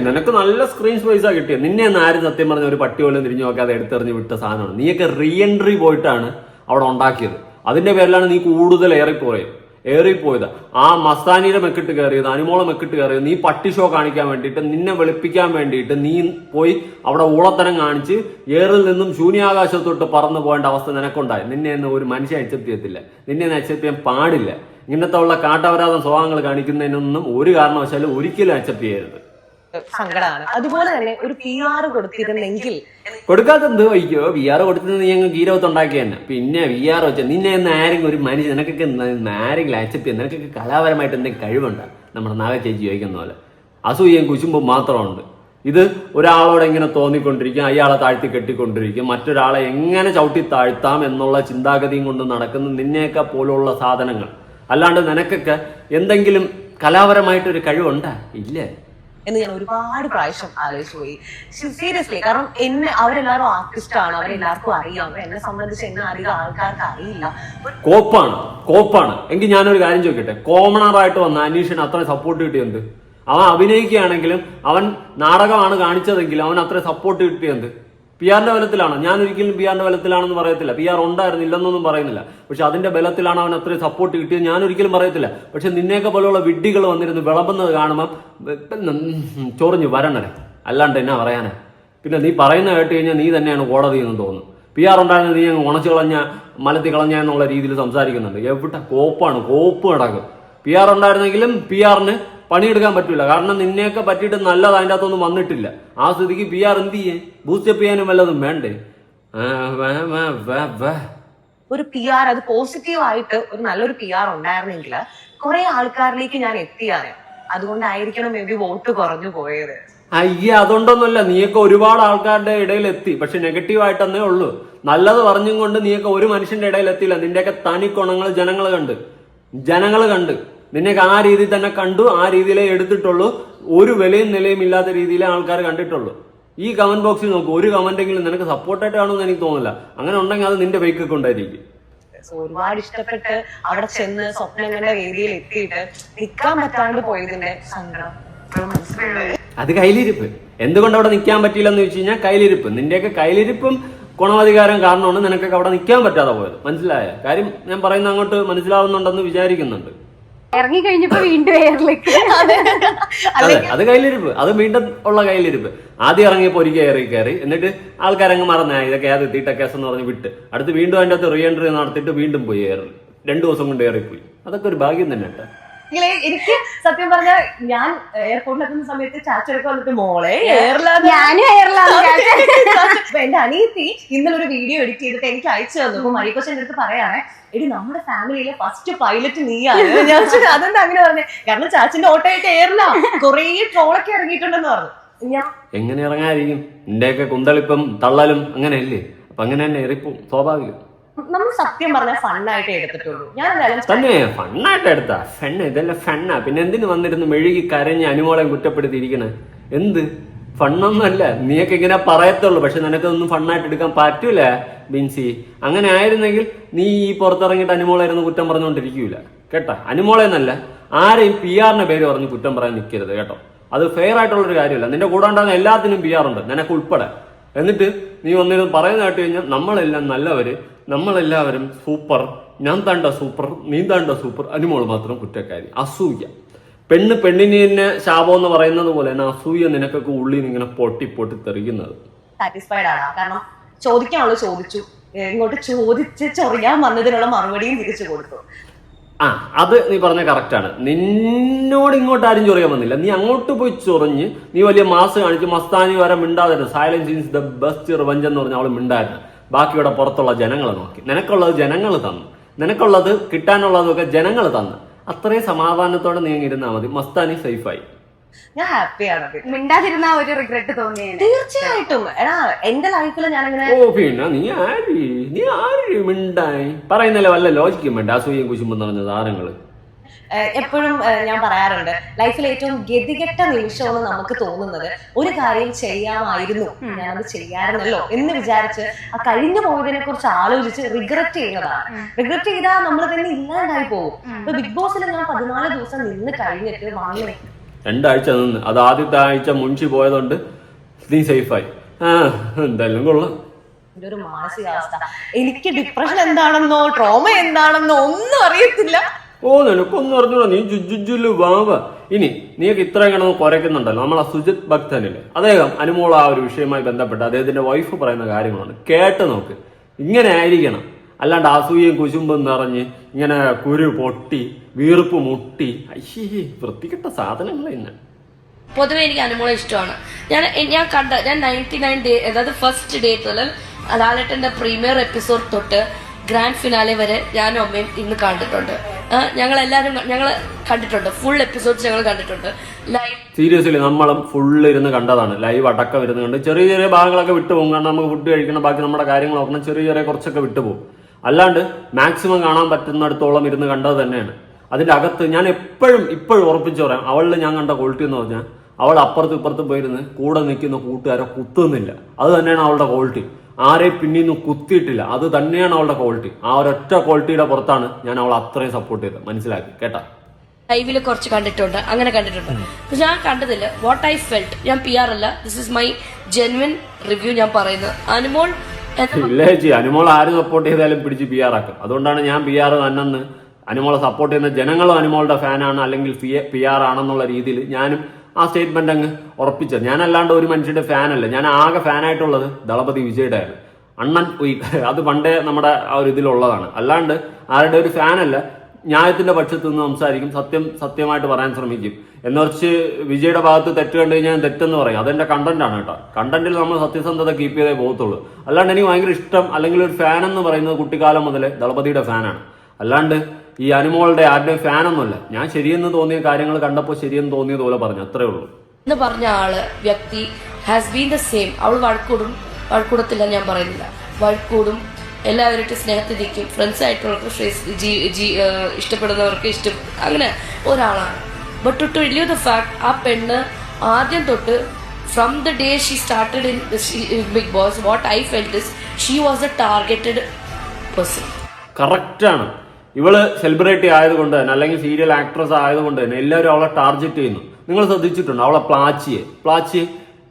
നിനക്ക് നല്ല സ്ക്രീൻ സ്പേസാ കിട്ടിയത് നിന്നെ ആരും സത്യം പറഞ്ഞ ഒരു പട്ടി പോലും തിരിഞ്ഞു നോക്കാതെ എടുത്തെറിഞ്ഞ് വിട്ട സാധനമാണ്. നീയൊക്കെ റീ എൻട്രി പോയിട്ടാണ് അവിടെ ഉണ്ടാക്കിയത്. അതിന്റെ പേരിലാണ് നീ കൂടുതൽ ഏറിപ്പോയത്. ഏറിപ്പോയത്. ആ മസ്താനിയുടെ മെക്കിട്ട് കയറിയത് അനുമോളെ മെക്കിട്ട് കയറിയത് നീ പട്ടി ഷോ കാണിക്കാൻ വേണ്ടിയിട്ട് നിന്നെ വെളുപ്പിക്കാൻ വേണ്ടിയിട്ട് നീ പോയി അവിടെ ഊളത്തരം കാണിച്ച് ഏറിൽ നിന്നും ശൂന്യാകാശത്തോട്ട് പറന്നു പോകേണ്ട അവസ്ഥ നിനക്കുണ്ടായി. നിന്നെ എന്ന് ഒരു മനുഷ്യൻ ചെയ്യത്തില്ല. നിന്നെ അക്സെപ്റ്റ് ചെയ്യാൻ പാടില്ല. ഇങ്ങനത്തെ ഉള്ള കാട്ടപരാധം സ്വഭാവങ്ങൾ കാണിക്കുന്നതിനൊന്നും ഒരു കാരണവശാലും ഒരിക്കലും അക്സെപ്റ്റ് ചെയ്യരുത്. സങ്കടമാണ് അതുപോലെ തന്നെ ഒരു പി ആർ കൊടുത്തിരുന്നെങ്കിൽ കൊടുക്കാത്തത് വയ്ക്കോ വി ആർ കൊടുത്തിരുന്നത് ഞങ്ങൾ അങ്ങ് ഗീരവത്ത് ഉണ്ടാക്കി തന്നെ. പിന്നെ വി ആർ വെച്ച നിന്നെ എന്ന് ആരെങ്കിലും ഒരു മനുഷ്യൻ നിനക്കൊക്കെ ആരെങ്കിലും ചെയ്യാൻ നിനക്കൊക്കെ കലാപരമായിട്ട് എന്തെങ്കിലും കഴിവുണ്ടോ? നമ്മുടെ നാഗ ചേച്ചി ചോദിക്കുന്ന പോലെ. അസൂയം കുശുമ്പും മാത്രമുണ്ട്. ഇത് ഒരാളോട് എങ്ങനെ തോന്നിക്കൊണ്ടിരിക്കും അയാളെ താഴ്ത്തി കെട്ടിക്കൊണ്ടിരിക്കും മറ്റൊരാളെ എങ്ങനെ ചവിട്ടി താഴ്ത്താം എന്നുള്ള ചിന്താഗതിയും കൊണ്ട് നടക്കുന്ന നിന്നെയൊക്കെ പോലുള്ള സാധനങ്ങൾ. അല്ലാണ്ട് നിനക്കൊക്കെ എന്തെങ്കിലും കലാപരമായിട്ടൊരു കഴിവുണ്ടാ? ഇല്ലേ? എന്ന് ഞാൻ ഒരുപാട് പ്രാവശ്യം ആലോചിച്ചു പോയി. സീരിയസ്ലി കാരണം എന്നെ അവരെല്ലാവരും ആർട്ടിസ്റ്റ് ആണ് അവരെല്ലാവർക്കും അറിയാം എന്നെ സംബന്ധിച്ച് എന്നെ അധികം ആൾക്കാർക്ക് അറിയില്ല. കോപ്പാണ് കോപ്പാണ്. എങ്കിൽ ഞാനൊരു കാര്യം ചോദിക്കട്ടെ? കോമണറായിട്ട് വന്ന അനീഷിന് അത്ര സപ്പോർട്ട് കിട്ടിയത് അവൻ അഭിനയിക്കുകയാണെങ്കിലും അവൻ നാടകമാണ് കാണിച്ചതെങ്കിലും അവൻ അത്ര സപ്പോർട്ട് കിട്ടിയെന്ത് പി ആറിന്റെ ബലത്തിലാണ്? ഞാൻ ഒരിക്കലും പി ആറിന്റെ ബലത്തിലാണെന്ന് പറയത്തില്ല. പി ആർ ഉണ്ടായിരുന്നില്ലെന്നൊന്നും പറയുന്നില്ല. പക്ഷെ അതിന്റെ ബലത്തിലാണ് അവൻ അത്രയും സപ്പോർട്ട് കിട്ടിയത് ഞാൻ ഒരിക്കലും പറയത്തില്ല. പക്ഷെ നിന്നെയൊക്കെ പോലെയുള്ള വിഡ്ഢികൾ വന്നിരുന്ന് വിളമ്പുന്നത് കാണുമ്പോൾ ചൊറിഞ്ഞു വരണനെ അല്ലാണ്ട് എന്നാ പറയാനാ? പിന്നെ നീ പറയുന്ന കേട്ട് കഴിഞ്ഞാൽ നീ തന്നെയാണ് കോടതി എന്ന് തോന്നുന്നു. പി ആർ ഉണ്ടായിരുന്ന നീ അങ്ങ് ഉണച്ചു കളഞ്ഞ മലത്തി കളഞ്ഞ എന്നുള്ള രീതിയിൽ സംസാരിക്കുന്നുണ്ട്. എവിടെ? കോപ്പാണ്. കോപ്പ് കിടക്കും പി ആർ ഉണ്ടായിരുന്നെങ്കിലും പി ആറിന് പണിയെടുക്കാൻ പറ്റില്ല കാരണം നിന്നെയൊക്കെ പറ്റിയിട്ട് നല്ലത് അതിന്റെ അകത്തൊന്നും വന്നിട്ടില്ല. ആ സ്ഥിതിക്ക് പി ആർ എന്ത് ചെയ്യേ? ബൂസ്റ്റപ്പ് ചെയ്യാനും വല്ലതും വേണ്ടേ. ഒരു പി ആർ അത് പോസിറ്റീവ് ആയിട്ട് ഒരു നല്ലൊരു പി ആർ ഉണ്ടായിരുന്നെങ്കിൽ കുറെ ആൾക്കാരിലേക്ക് ഞാൻ എത്തിയാറേ അതുകൊണ്ടായിരിക്കണം മേ ബി വോട്ട് കുറഞ്ഞു പോയത്. അയ്യ അതുകൊണ്ടൊന്നുമല്ല. നീയൊക്കെ ഒരുപാട് ആൾക്കാരുടെ ഇടയിൽ എത്തി. പക്ഷെ നെഗറ്റീവ് ആയിട്ടെന്നേ ഉള്ളൂ. നല്ലത് പറഞ്ഞും കൊണ്ട് നീയൊക്കെ ഒരു മനുഷ്യന്റെ ഇടയിൽ എത്തിയില്ല. നിന്റെയൊക്കെ തനി ഗുണങ്ങൾ ജനങ്ങൾ കണ്ട്. ജനങ്ങൾ കണ്ട്. നിന്നെയൊക്കെ ആ രീതിയിൽ തന്നെ കണ്ടു ആ രീതിയിലേ എടുത്തിട്ടുള്ളൂ. ഒരു വിലയും നിലയും ഇല്ലാത്ത രീതിയിലേ ആൾക്കാർ കണ്ടിട്ടുള്ളൂ. ഈ കമന്റ് ബോക്സിൽ നോക്കൂ ഒരു കമന്റ് എങ്കിലും നിനക്ക് സപ്പോർട്ടായിട്ട് എന്ന് എനിക്ക് തോന്നില്ല അങ്ങനെ ഉണ്ടെങ്കിൽ അത് നിന്റെ വൈക്ക് കൊണ്ടായിരിക്കും ഒരുപാട് ഇഷ്ടപ്പെട്ട് അവിടെ ചെന്ന് സ്വപ്നങ്ങളുടെ രീതിയിൽ എത്തിയിട്ട് നിൽക്കാൻ പറ്റാണ്ട് പോയതിന്റെ സങ്കടം അത് കയ്യിലിരിപ്പ്. എന്തുകൊണ്ട് അവിടെ നിൽക്കാൻ പറ്റിയില്ലെന്ന് വെച്ച് കഴിഞ്ഞാൽ കയ്യിലിരിപ്പ്. നിന്റെയൊക്കെ കയ്യിലിരിപ്പും ഗുണവധികാരം കാരണമാണ് നിനക്കൊക്കെ അവിടെ നിൽക്കാൻ പറ്റാതെ പോയത്. മനസ്സിലായ? കാര്യം ഞാൻ പറയുന്ന അങ്ങോട്ട് മനസ്സിലാവുന്നുണ്ടെന്ന് വിചാരിക്കുന്നുണ്ട്. ഇറങ്ങി കഴിഞ്ഞപ്പോ വീണ്ടും എയറിലേക്ക്. അതെ. അത് കയ്യിലിരുപ്പ്. അത് വീണ്ടും ഉള്ള കയ്യിലിരുപ്പ്. ആദ്യം ഇറങ്ങിയപ്പോ ഒരു കയറി കയറി. എന്നിട്ട് ആൾക്കാരങ്ങ് മറന്ന ഇതൊക്കെ അത് തീട്ട കേസ് എന്ന് പറഞ്ഞ് വിട്ട്. അടുത്ത് വീണ്ടും അതിന്റെ അകത്ത് റീ എൻട്രി നടത്തിയിട്ട് വീണ്ടും പോയി എയറിൽ. രണ്ടു ദിവസം കൊണ്ട് ഏറിപ്പോയി അതൊക്കെ ഒരു ഭാഗ്യം തന്നെ കേട്ടോ. എനിക്ക് സത്യം പറഞ്ഞ ഞാൻ എയർപോർട്ടിൽ എത്തുന്ന സമയത്ത് ചാച്ചടൊക്കെ വന്നിട്ട് മോളെ ഞാനും എന്റെ അനിയത്തി ഇന്നലെ ഒരു വീഡിയോ എഡിറ്റ് ചെയ്തിട്ട് എനിക്ക് അയച്ചു തന്നു. അപ്പൊ മരിക്കൊച്ചന്റെ അടുത്ത് പറയാണേ എടി നമ്മുടെ ഫാമിലിയിലെ ഫസ്റ്റ് പൈലറ്റ് നീയാണ്. ഞാൻ അതെന്താ അങ്ങനെ പറഞ്ഞേ? കാരണം ചാച്ചന്റെ ഓട്ടോയിട്ട് എയറില കൊറേ ട്രോളൊക്കെ ഇറങ്ങിയിട്ടുണ്ടെന്ന് പറഞ്ഞു. ഞാൻ എങ്ങനെ ഇറങ്ങാതിരിക്കും? നിന്റെയൊക്കെ കുന്തളിപ്പം തള്ളലും അങ്ങനെയല്ലേ? അപ്പൊ അങ്ങനെ തന്നെ എറിപ്പും സ്വാഭാവികം. നമ്മൾ സത്യം പറഞ്ഞാൽ ഫണ്ണായിട്ട് എടുത്തിട്ടുള്ളൂ. ഞാൻ തന്നെ ഫണ്ണായിട്ട് എടുത്താ? ഫെണ്ണ ഇതെല്ലാം ഫെണ്ണാ. പിന്നെ എന്തിനു വന്നിരുന്നു മെഴുകി കരഞ്ഞ് അനുമോളെ കുറ്റപ്പെടുത്തിയിരിക്കണേ? എന്ത്? ഫണ്ണൊന്നുമല്ല. നീയൊക്കെ ഇങ്ങനെ പറയത്തുള്ളൂ. പക്ഷെ നിനക്കൊന്നും ഫണ്ണായിട്ട് എടുക്കാൻ പറ്റൂല ബിൻസി. അങ്ങനെ ആയിരുന്നെങ്കിൽ നീ ഈ പുറത്തിറങ്ങിയിട്ട് അനുമോളായിരുന്നു കുറ്റം പറഞ്ഞുകൊണ്ടിരിക്കൂല. കേട്ടോ? അനുമോളെ എന്നല്ല ആരെയും പി ആറിന്റെ പേര് പറഞ്ഞ് കുറ്റം പറയാൻ നിൽക്കരുത് കേട്ടോ. അത് ഫെയർ ആയിട്ടുള്ള ഒരു കാര്യമല്ല. നിന്റെ കൂടെ ഉണ്ടാകുന്ന എല്ലാത്തിനും പി ആർ ഉണ്ട്. നിനക്ക് ഉൾപ്പെടെ. എന്നിട്ട് നീ ഒന്നിരുന്ന് പറയുന്ന കേട്ട് കഴിഞ്ഞാൽ നമ്മളെല്ലാം നല്ലവര് നമ്മളെല്ലാവരും സൂപ്പർ ഞാൻ താണ്ട സൂപ്പർ നീ താണ്ട സൂപ്പർ അനുമോൾ മാത്രം കുറ്റക്കാരി അസൂയ. പെണ്ണ് പെണ്ണിന് തന്നെ ശാപം എന്ന് പറയുന്നത് പോലെ തന്നെ അസൂയ നിനക്കൊക്കെ ഉള്ളിൽ നിന്ന് ഇങ്ങനെ പൊട്ടി പൊട്ടി തെറിയുന്നത് സാറ്റിസ്ഫൈഡ് ആണ്. കാരണം ചോദിച്ചു. ഇങ്ങോട്ട് ചോദിച്ച് ചൊറിയാൻ വന്നതിനുള്ള മറുപടിയും തിരിച്ചു കൊടുത്തു. ആ അത് നീ പറഞ്ഞ കറക്റ്റാണ് നിന്നോട് ഇങ്ങോട്ട് ആരും ചൊറിയാൻ വന്നില്ല. നീ അങ്ങോട്ട് പോയി ചൊറിഞ്ഞ് നീ വലിയ മാസ് കാണിച്ച് മസ്താനി വരെ മിണ്ടാതിരുന്നു. Silence is the best revenge എന്ന് പറഞ്ഞ അവൾ മിണ്ടായിരുന്നു. ബാക്കിയുടെ പുറത്തുള്ള ജനങ്ങൾ നോക്കി. നിനക്കുള്ളത് ജനങ്ങൾ തന്നു. നിനക്കുള്ളത് കിട്ടാനുള്ളതൊക്കെ ജനങ്ങൾ തന്നു. അത്രയും സമാധാനത്തോടെ നീ ഇരുന്നാൽ മതി. മസ്താനി സേഫായി. ഞാൻ ഹാപ്പിയാണ്. മിണ്ടാതിരുന്ന ഒരു റിഗ്രറ്റ് തോന്നിയത് തീർച്ചയായിട്ടും. എടാ എന്റെ ലൈഫിൽ ഞാൻ അങ്ങനെ ഓ പിന്നെ നീ ആര്? നീ ആര് മിണ്ടായി? പറയുന്നില്ല വല്ല ലോജിക്കും വേണ്ട. അസൂയം കുശുമ്പം നിറഞ്ഞ താരങ്ങൾ എപ്പോഴും ഞാൻ പറയാറുണ്ട് ലൈഫിൽ ഏറ്റവും ഗതികെട്ട നിമിഷമാണ് നമുക്ക് തോന്നുന്നത്. ഒരു കാര്യം ചെയ്യാമായിരുന്നു അത് ചെയ്യാറുണ്ടല്ലോ എന്ന് വിചാരിച്ച് ആ കഴിഞ്ഞു പോയതിനെ കുറിച്ച് ആലോചിച്ച് റിഗ്രറ്റ് ചെയ്യുന്നതാണ്. റിഗ്രറ്റ് ചെയ്താൽ നമ്മൾ തന്നെ ഇല്ലാണ്ടായി പോകും. ഇപ്പൊ ബിഗ് ബോസിൽ ഞാൻ പതിനാല് ദിവസം നിന്ന് കഴിഞ്ഞിട്ട് വാങ്ങി രണ്ടാഴ്ച നിന്ന്. അത് ആദ്യത്തെ ആഴ്ച മുൻഷി പോയതുകൊണ്ട് നീ സേഫായി ആ എന്തായാലും കൊള്ളാം. ഒരു മാനസികാവസ്ഥ. എനിക്ക് ഡിപ്രഷൻ എന്താണെന്നോ ട്രോമ എന്താണെന്നോ ഒന്നും അറിയത്തില്ല. ഓ നിനക്കൊന്നും അറിഞ്ഞൂടാ. നീ ജുജുജുൽ വാവ. ഇനി നീക്ക് ഇത്രയും കിടന്ന് നമ്മൾ നമ്മളെ സുജിത് ഭക്തനില്ലേ അദ്ദേഹം അനുമോള ആ ഒരു വിഷയവുമായി ബന്ധപ്പെട്ട് അദ്ദേഹത്തിന്റെ വൈഫ് പറയുന്ന കാര്യങ്ങളാണ്. കേട്ട് നോക്ക്. ഇങ്ങനെ ആയിരിക്കണം. അല്ലാണ്ട് അസൂയയും കുശുമ്പും നിറഞ്ഞ് ഇങ്ങനെ കുരു പൊട്ടി വീർപ്പ് മുട്ടി. അയ്യേ വൃത്തികെട്ട സാധനങ്ങൾ തന്നെ പൊതുവെ എനിക്ക് അനുമോളെ ഇഷ്ടമാണ്. ഞാൻ ഞാൻ കണ്ട ഞാൻ നയന്റി നയൻ ഡേ അതായത് ഫസ്റ്റ് ഡേ തൊഴിൽ ലാലേട്ടന്റെ പ്രീമിയർ എപ്പിസോഡ് തൊട്ട് ഗ്രാൻഡ് ഫിനാലെ വരെ ഞാനും അമ്മയും ഇന്ന് കണ്ടിട്ടുണ്ട്. ഞങ്ങൾ എല്ലാരും ഞങ്ങൾ കണ്ടിട്ടുണ്ട്. ഫുൾ എപ്പിസോഡ്സ് ഞങ്ങൾ കണ്ടിട്ടുണ്ട്. ലൈവ് സീരിയസ്ലി നമ്മളും ഫുൾ ഇരുന്ന് കണ്ടതാണ്. ലൈവ് അടക്കം ഇരുന്ന് കണ്ട് ചെറിയ ചെറിയ ഭാഗങ്ങളൊക്കെ വിട്ടുപോകും കാരണം നമുക്ക് ഫുഡ് കഴിക്കണം ബാക്കി നമ്മുടെ കാര്യങ്ങൾ നോക്കണം ചെറിയ ചെറിയ കുറച്ചൊക്കെ വിട്ടുപോകും അല്ലാണ്ട് മാക്സിമം കാണാൻ പറ്റുന്നിടത്തോളം ഇരുന്ന് കണ്ടത് തന്നെയാണ്. അതിന്റെ അകത്ത് ഞാൻ എപ്പോഴും ഇപ്പോഴും ഉറപ്പിച്ചു പറയാം അവളിൽ ഞാൻ കണ്ട ക്വാളിറ്റി എന്ന് പറഞ്ഞാൽ അവൾ അപ്പുറത്തും ഇപ്പുറത്തും പോയിരുന്ന് കൂടെ നിൽക്കുന്ന കൂട്ടുകാരെ കുത്തുന്നില്ല. അത് തന്നെയാണ് അവളുടെ ക്വാളിറ്റി ആരെയും പിന്നീന്ന് കുത്തിയിട്ടില്ല. അത് തന്നെയാണ് അവളുടെ ക്വാളിറ്റി ആ ഒരൊറ്റ ക്വാളിറ്റിയുടെ പുറത്താണ് ഞാൻ അവളെ അത്രയും സപ്പോർട്ട് ചെയ്തത്. മനസ്സിലാക്കി. കേട്ടാ? ലൈവിൽ കുറച്ച് കണ്ടിട്ടുണ്ട്. അങ്ങനെ കണ്ടിട്ടുണ്ട്. പക്ഷെ ഞാൻ കണ്ടതില്ല വാട്ട് ഐ ഫെൽറ്റ് ഞാൻ പി ആർ അല്ല. This is my genuine review ഞാൻ പറയുന്നത്. അനുമോൾ ഇല്ല ചേച്ചി. അനുമോൾ ആര് സപ്പോർട്ട് ചെയ്താലും പിടിച്ച് പി ആർ ആക്കും. അതുകൊണ്ടാണ് ഞാൻ പി ആർ തന്നെന്ന് അനുമോളെ സപ്പോർട്ട് ചെയ്യുന്ന ജനങ്ങളും അനുമോളുടെ ഫാനാണ് അല്ലെങ്കിൽ പി ആർ ആണെന്നുള്ള രീതിയിൽ ഞാനും ആ സ്റ്റേറ്റ്മെന്റ് അങ്ങ് ഉറപ്പിച്ചത്. ഞാനല്ലാണ്ട് ഒരു മനുഷ്യന്റെ ഫാനല്ല ഞാൻ ആകെ ഫാനായിട്ടുള്ളത് ദളപതി വിജയുടെയാണ്. അണ്ണൻ ഉയ് അത് പണ്ടേ നമ്മുടെ ആ ഒരു ഇതിലുള്ളതാണ്. അല്ലാണ്ട് ആരുടെ ഒരു ഫാനല്ല ന്യായത്തിന്റെ പക്ഷത്ത് നിന്ന് സംസാരിക്കും. സത്യം സത്യമായിട്ട് പറയാൻ ശ്രമിക്കും. എന്നുവെച്ച് വിജയുടെ ഭാഗത്ത് തെറ്റ് കണ്ടു കഴിഞ്ഞാൽ തെറ്റെന്ന് പറയും. അതെന്റെ കണ്ടന്റ് ആണ് കേട്ടോ. കണ്ടന്റിൽ നമ്മൾ സത്യസന്ധത കീപ്പ് ചെയ്തേ പോകത്തുള്ളൂ. അല്ലാണ്ട് എനിക്ക് ഭയങ്കര ഇഷ്ടം അല്ലെങ്കിൽ ഒരു ഫാൻ എന്ന് പറയുന്നത് കുട്ടിക്കാലം മുതലേ ദളപതിയുടെ ഫാനാണ് അല്ലാണ്ട് ഈ അനുമോളുടെ ആരുടെയും ഫാനൊന്നുമല്ല. ഞാൻ ശരിയെന്ന് തോന്നിയ കാര്യങ്ങൾ കണ്ടപ്പോൾ ശരിയെന്ന് തോന്നിയതുപോലെ പറഞ്ഞു. അത്രേ ഉള്ളൂ. എന്ന് പറഞ്ഞ ആൾ വ്യക്തി ഹാസ് ബീൻ ദ സെയിം അവൾ വഴക്കൂടും വഴക്കൂടത്തില്ല ഞാൻ പറയുന്നില്ല. വഴക്കൂടും എല്ലാവരുമായിട്ട് സ്നേഹത്തിരിക്കും ഫ്രണ്ട്സ് ആയിട്ടുള്ളവർക്ക് ഇഷ്ടപ്പെടുന്നവർക്ക് ഇഷ്ടം. അങ്ങനെ ഒരാളാണ്. But to tell you the fact ആ പെണ്ണ് ആദ്യം തൊട്ട് from the day she started in Bigg Boss what I felt is she was a targeted person കറക്റ്റാണ് ഇവൾ സെലിബ്രിറ്റി ആയതുകൊണ്ട് തന്നെ അല്ലെങ്കിൽ സീരിയൽ ആക്ട്രസ് ആയതുകൊണ്ട് തന്നെ എല്ലാവരും അവളെ ടാർഗറ്റ് ചെയ്യുന്നു. നിങ്ങൾ ശ്രദ്ധിച്ചിട്ടുണ്ട്? അവളെ പ്ലാച്ചിയെ. പ്ലാച്ചി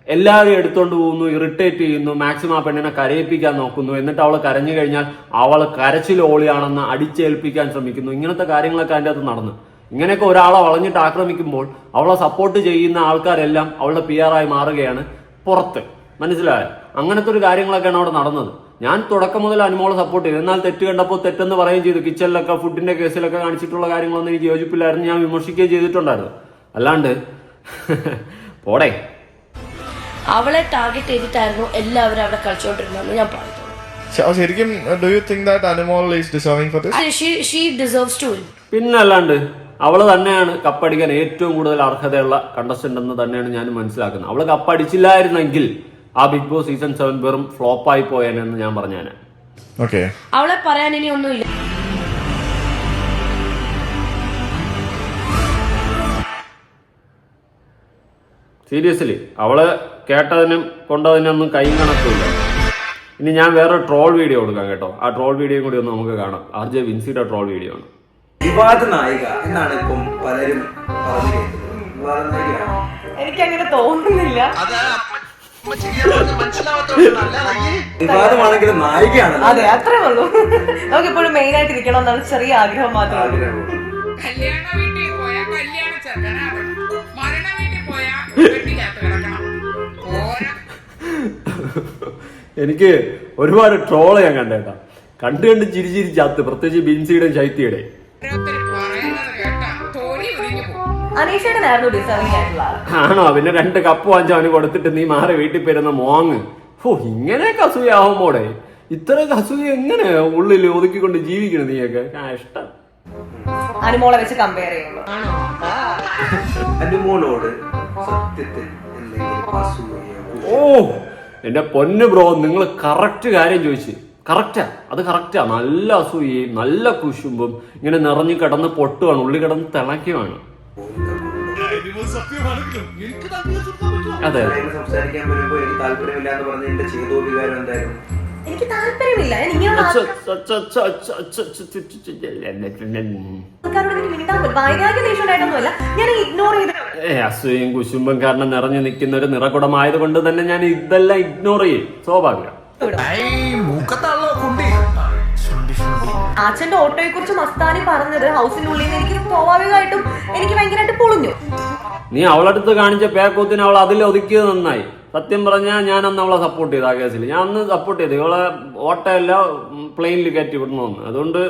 എല്ലാവരും എടുത്തോണ്ട് പോകുന്നു ഇറിറ്റേറ്റ് ചെയ്യുന്നു മാക്സിമം ആ പെണ്ണിനെ കരയിപ്പിക്കാൻ നോക്കുന്നു. എന്നിട്ട് അവൾ കരഞ്ഞു കഴിഞ്ഞാൽ അവൾ കരച്ചിൽ ഓളിയാണെന്ന് അടിച്ചേൽപ്പിക്കാൻ ശ്രമിക്കുന്നു. ഇങ്ങനത്തെ കാര്യങ്ങളൊക്കെ അതിന്റെ അകത്ത് നടന്നു. ഇങ്ങനെയൊക്കെ ഒരാളെ വളഞ്ഞിട്ട് ആക്രമിക്കുമ്പോൾ അവളെ സപ്പോർട്ട് ചെയ്യുന്ന ആൾക്കാരെല്ലാം അവളുടെ പി ആയി മാറുകയാണ് പുറത്ത്. മനസ്സിലായോ? അങ്ങനത്തെ ഒരു കാര്യങ്ങളൊക്കെയാണ് അവിടെ നടന്നത്. ഞാൻ തുടക്കം മുതൽ അനുമോളെ സപ്പോർട്ട് ചെയ്തു. എന്നാൽ തെറ്റ് കണ്ടപ്പോൾ തെറ്റെന്ന് പറയുകയും ചെയ്തു. കിച്ചണിലൊക്കെ ഫുഡിന്റെ കേസിലൊക്കെ കാണിച്ചിട്ടുള്ള കാര്യങ്ങളൊന്നും എനിക്ക് യോജിപ്പില്ലായിരുന്നു. ഞാൻ വിമർശിക്കുകയും ചെയ്തിട്ടുണ്ടായിരുന്നു. അല്ലാണ്ട് പോടെ. അവളെ ടാർഗറ്റ് ചെയ്തിട്ടായിരുന്നു എല്ലാവരും അവിടെ കളിച്ചോണ്ടിരുന്നു ഞാൻ പറയുന്നു പിന്നല്ലാണ്ട് ശരിക്കും do you think that Anumol is deserving for this she deserves to win പിന്നെ അല്ലാണ്ട് അവൾ തന്നെയാണ് കപ്പടിക്കാൻ ഏറ്റവും കൂടുതൽ അർഹതയുള്ള കണ്ടസ്റ്റന്റ് എന്ന് തന്നെയാണ് ഞാൻ മനസ്സിലാക്കുന്നത്. അവൾ കപ്പടിച്ചില്ലായിരുന്നെങ്കിൽ ആ ബിഗ് ബോസ് സീസൺ സെവൻ വെറും ഫ്ലോപ്പായി പോയെന്ന് ഞാൻ പറഞ്ഞേനെ. ഓക്കെ അവളെ പറയാൻ ഇനി ഒന്നുമില്ല. സീരിയസ്ലി അവൾ കേട്ടതിനും കൊണ്ടതിനൊന്നും കൈ കണക്കില്ല ഇനി ഞാൻ വേറെ ട്രോൾ വീഡിയോ കൊടുക്കാം കേട്ടോ. ആ ട്രോൾ വീഡിയോ കൂടി ഒന്ന് നമുക്ക് കാണാം. ആർ ജെ വിൻസിയുടെ ട്രോൾ വീഡിയോ ആണ്. വിവാദ നായിക എന്നാണ് ഇപ്പം പലരും പറഞ്ഞു നായികയാണ്? എനിക്കങ്ങനെ തോന്നുന്നില്ല. വിവാദമാണെങ്കിലും നായികയാണ് അതെ അത്രേ ഉള്ളൂ. നമുക്ക് ഇപ്പോഴും മെയിൻ ആയിട്ട് ഇരിക്കണം എന്നാണ് ചെറിയ ആഗ്രഹം മാത്രമേ ഉള്ളൂ. കല്യാണ വീട്ടിൽ പോയാ കല്യാണ ചെറുക്കനാവണം മരണ വീട്ടിൽ പോയാ വീട്ടിനകത്ത് കിടക്കണം. പോരാ. എനിക്ക് ഒരുപാട് ട്രോൾ ഞാൻ കണ്ടേട്ടാ. കണ്ടു കണ്ട് ചിരി ചിരി ചാത്ത് പ്രത്യേകിച്ച് ബിൻസിയുടെ ശൈത്യയുടെ അനീഷേട്ടനായിരുന്നു ഡിസേർവിംഗ് ആയിട്ടുള്ള ആൾ. ആണോ? പിന്നെ രണ്ട് കപ്പ് വാങ്ങിച്ച അവന് കൊടുത്തിട്ട് നീ മാറി വീട്ടിൽ പോരുന്ന മോങ്. ഓ ഇങ്ങനെയൊക്കെ അസൂയാവുമ്പോടെ ഇത്ര അസൂയ എങ്ങനെ ഉള്ളിൽ ഒതുക്കിക്കൊണ്ട് ജീവിക്കണം നീയൊക്കെ? ഇഷ്ടം. അനുമോളെ വെച്ച് കമ്പയർ ചെയ്യുമ്പോൾ അനുമോളോട് സത്യത്തിൽ ഓ എന്റെ പൊന്ന് ബ്രോ നിങ്ങൾ കറക്റ്റ് കാര്യം ചോദിച്ചു. കറക്റ്റാ അത് കറക്റ്റാ നല്ല അസൂയയും നല്ല കുശുമ്പും ഇങ്ങനെ നിറഞ്ഞു കിടന്ന് പൊട്ടുവാണ് ഉള്ളി കിടന്ന് തിളയ്ക്കുവാണ്. അതെ എനിക്ക് എന്ന് പറഞ്ഞ എന്റെ എനിക്ക് ഞാൻ ഞാൻ ഇഗ്നോർ അസൂയും കുശുമ്പം കാരണം നിറഞ്ഞു നിൽക്കുന്ന ഒരു നിറകുടമായത് കൊണ്ട് തന്നെ ഞാൻ ഇതെല്ലാം ഇഗ്നോർ ചെയ്യും. സ്വാഭാവിക. കുണ്ടി അച്ഛന്റെ ഓട്ടോയെ കുറിച്ച് മസ്താനി പറഞ്ഞത് ഹൗസിനുള്ളിൽ നിന്ന് എനിക്ക് സ്വാഭാവികമായിട്ടും എനിക്ക് ഭയങ്കരമായിട്ട് പൊളിഞ്ഞു. നീ അവളടുത്ത് കാണിച്ച പേക്കൂത്തിന് അവൾ അതിൽ ഒതുക്കിയത് നന്നായി. സത്യം പറഞ്ഞാൽ ഞാൻ അന്ന് അവളെ സപ്പോർട്ട് ചെയ്തു ആ കേസിൽ. ഞാൻ അന്ന് സപ്പോർട്ട് ചെയ്തു. ഇവളെ ഓട്ടയല്ല പ്ലെയിനിൽ കയറ്റി വിടണമെന്ന് അതുകൊണ്ട്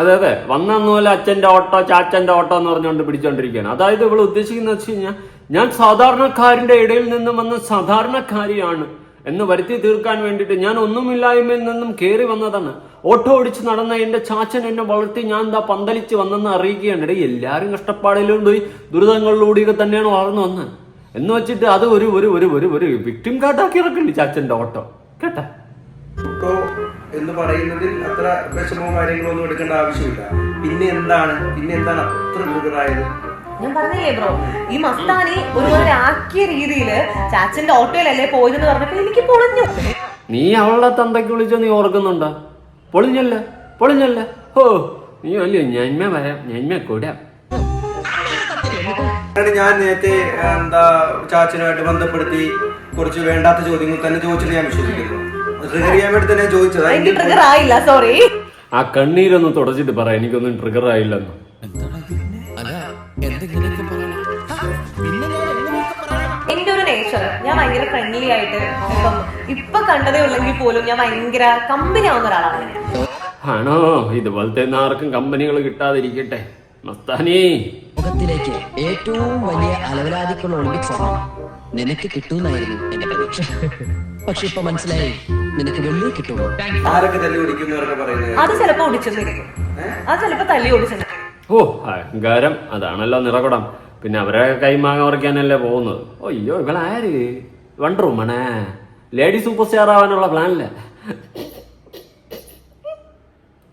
അതെ അതെ. വന്നു അച്ഛന്റെ ഓട്ടോ ചാച്ചന്റെ ഓട്ടോ എന്ന് പറഞ്ഞുകൊണ്ട് പിടിച്ചോണ്ടിരിക്കുകയാണ്. അതായത് ഇവൾ ഉദ്ദേശിക്കുന്നത് വെച്ച് കഴിഞ്ഞാൽ ഞാൻ സാധാരണക്കാരന്റെ ഇടയിൽ നിന്നും വന്ന സാധാരണക്കാരിയാണ് എന്ന് വരുത്തി തീർക്കാൻ വേണ്ടിയിട്ട് ഞാൻ ഒന്നുമില്ലായ്മയിൽ നിന്നും കയറി വന്നതാണ്. ഓട്ടോ ഓടിച്ച് നടന്ന എന്റെ ചാച്ചൻ എന്നെ വളർത്തി ഞാൻ എന്താ പന്തലിച്ച് വന്നെന്ന് അറിയിക്കുകയാണ്. ഇടയിൽ എല്ലാവരും കഷ്ടപ്പാടിലും പോയി ദുരിതങ്ങളിലൂടെയൊക്കെ തന്നെയാണ് വളർന്നു വന്നത്. എന്ന് വെച്ചിട്ട് അത് ഒരു ഒരു ഒരു ഒരു ഒരു വിക്ടിം കാർഡാക്കി ഇറക്കില്ലേ ചാച്ചന്റെ ഓട്ടോ. കേട്ടാ? ഓട്ടോ എന്ന് പറയുന്നതിൽ അത്ര വിഷമവും കാര്യങ്ങളൊന്നും എടുക്കേണ്ട ആവശ്യമില്ല. പിന്നെ എന്താണ്? പിന്നെ എന്താണ് അത്ര ഗുരുതരായത് ഞാൻ പറഞ്ഞില്ലേ ബ്രോ? ഈ മസ്താനി ഒരുപോലെ ആക്കിയ രീതിയിൽ ചാച്ചന്റെ ഓട്ടോയിലല്ലേ പോയതെന്ന് പറഞ്ഞപ്പോ എനിക്ക് പൊളിഞ്ഞു. നീ അവളുടെ തന്തയ്ക്ക് വിളിച്ചോ നീ ഓർക്കുന്നുണ്ടോ? പൊളിഞ്ഞല്ല? പൊളിഞ്ഞല്ല? ഓ നീ അല്ലേ ഞന്മ വരാം ഞന്മ കൂടാം. ഞാൻ നേരത്തെ എന്താ ചാച്ചനുമായിട്ട് ബന്ധപ്പെടുത്തി കുറച്ച് വേണ്ടാത്ത ചോദ്യങ്ങൾ തന്നെ ചോദിച്ചിട്ട് ഞാൻ വിശ്വസിക്കുന്നു. ട്രിഗർ ചെയ്യാൻ വേണ്ടി തന്നെ ചോദിച്ചത്. എനിക്ക് ട്രിഗർ ആയില്ല സോറി ആ കണ്ണീരൊന്ന് തുടച്ചിട്ട് പറ എനിക്കൊന്നും ട്രിഗർ ആയില്ലെന്ന്. എന്റെ ഒരു നേച്ചർ ഞാൻ ഭയങ്കര ഫ്രണ്ട്ലി ആയിട്ട് ഇപ്പം ഇപ്പൊ കണ്ടതേ ഉള്ളെങ്കിൽ പോലും ഞാൻ ഭയങ്കര കമ്പനി ആവുന്ന ഒരാളാണ്. ആണോ? ഇതുപോലത്തെ ആർക്കും കമ്പനികൾ കിട്ടാതിരിക്കട്ടെ. മസ്താനി. ലോകത്തിലേക്ക് ഏറ്റവും വലിയ അലവലാതിക്കുള്ള ഒളിമ്പിക്സ് ആണ്. നിനക്ക് കിട്ടുന്നായിരുന്നു എന്റെ പ്രതീക്ഷ. പക്ഷെ ഇപ്പൊ മനസ്സിലായി നിനക്ക് വെള്ളി കിട്ടുള്ളൂ അത് ചിലപ്പോ ഒടിച്ചെന്നിരിക്കും അത് ചിലപ്പോ തല്ലി ഒടിച്ചെന്നിരിക്കും ഓ അഹങ്കാരം അതാണല്ലോ നിറകുടം. പിന്നെ അവരെ കൈമാങ്ങ പറിക്കാനല്ലേ പോകുന്നത്. ഓ അയ്യോ ഇവളാര്? വണ്ടർ വുമണേ ലേഡി സൂപ്പർ സ്റ്റാർ ആവാനുള്ള പ്ലാനില്ല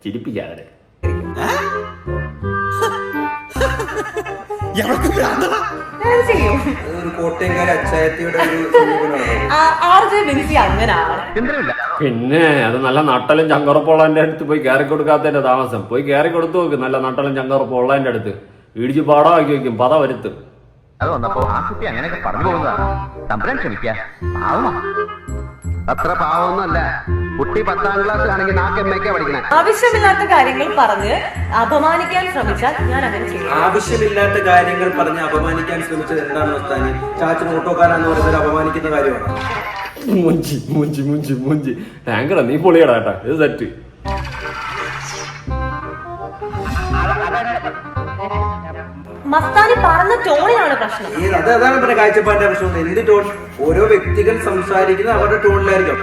ചിരിപ്പിക്കാതെ. അങ്ങനാണ്. പിന്നെ അത് നല്ല നട്ടലും ചങ്കറപ്പുള്ളതിന്റെ അടുത്ത് പോയി കയറി കൊടുക്കാത്തതിന്റെ താമസം. പോയി കയറി കൊടുത്തു നോക്ക് നല്ല നട്ടലും ചങ്കറപ്പുള്ളതിന്റെ അടുത്ത്. ഇടിച്ച് പാടമാക്കി വെക്കും പത വരുത്തും. അത് വന്നപ്പോ ആ കുട്ടി അങ്ങനെയൊക്കെ പറഞ്ഞു പോകുന്നതാണ് തമ്പുരാൻ ക്ഷമിക്ക. പാവമാ. അത്ര പാവമൊന്നുമല്ല. കുട്ടി പത്താം ക്ലാസ് ആണെങ്കിൽ നാക്ക് എമ്മയ്ക്കാ പഠിക്കണേ. ആവശ്യമില്ലാത്ത കാര്യങ്ങൾ പറഞ്ഞ് അപമാനിക്കാൻ ശ്രമിച്ചാൽ ഞാൻ അങ്ങനെ ചെയ്യും. ആവശ്യമില്ലാത്ത കാര്യങ്ങൾ പറഞ്ഞ് അപമാനിക്കാൻ ശ്രമിച്ചത് എന്താണ് ചാച്ചൻ ഓട്ടോക്കാരാന്ന് പറയുന്നത് അപമാനിക്കുന്ന കാര്യമാണ്? മുഞ്ചി മുഞ്ചി മുഞ്ചി മുഞ്ചി. ടാങ്കറ നീ പൊളിയടാ കേട്ടാ. ഇത് തെറ്റ് മസ്താനി പറഞ്ഞ ടോണിലാണ് പ്രശ്നം. അതാണ് പറഞ്ഞ കാഴ്ചപ്പാടിന്റെ പ്രശ്നം. എന്ത് ടോൺ? ഓരോ വ്യക്തികൾ സംസാരിക്കുന്നത് അവരുടെ ടോണിലായിരിക്കും.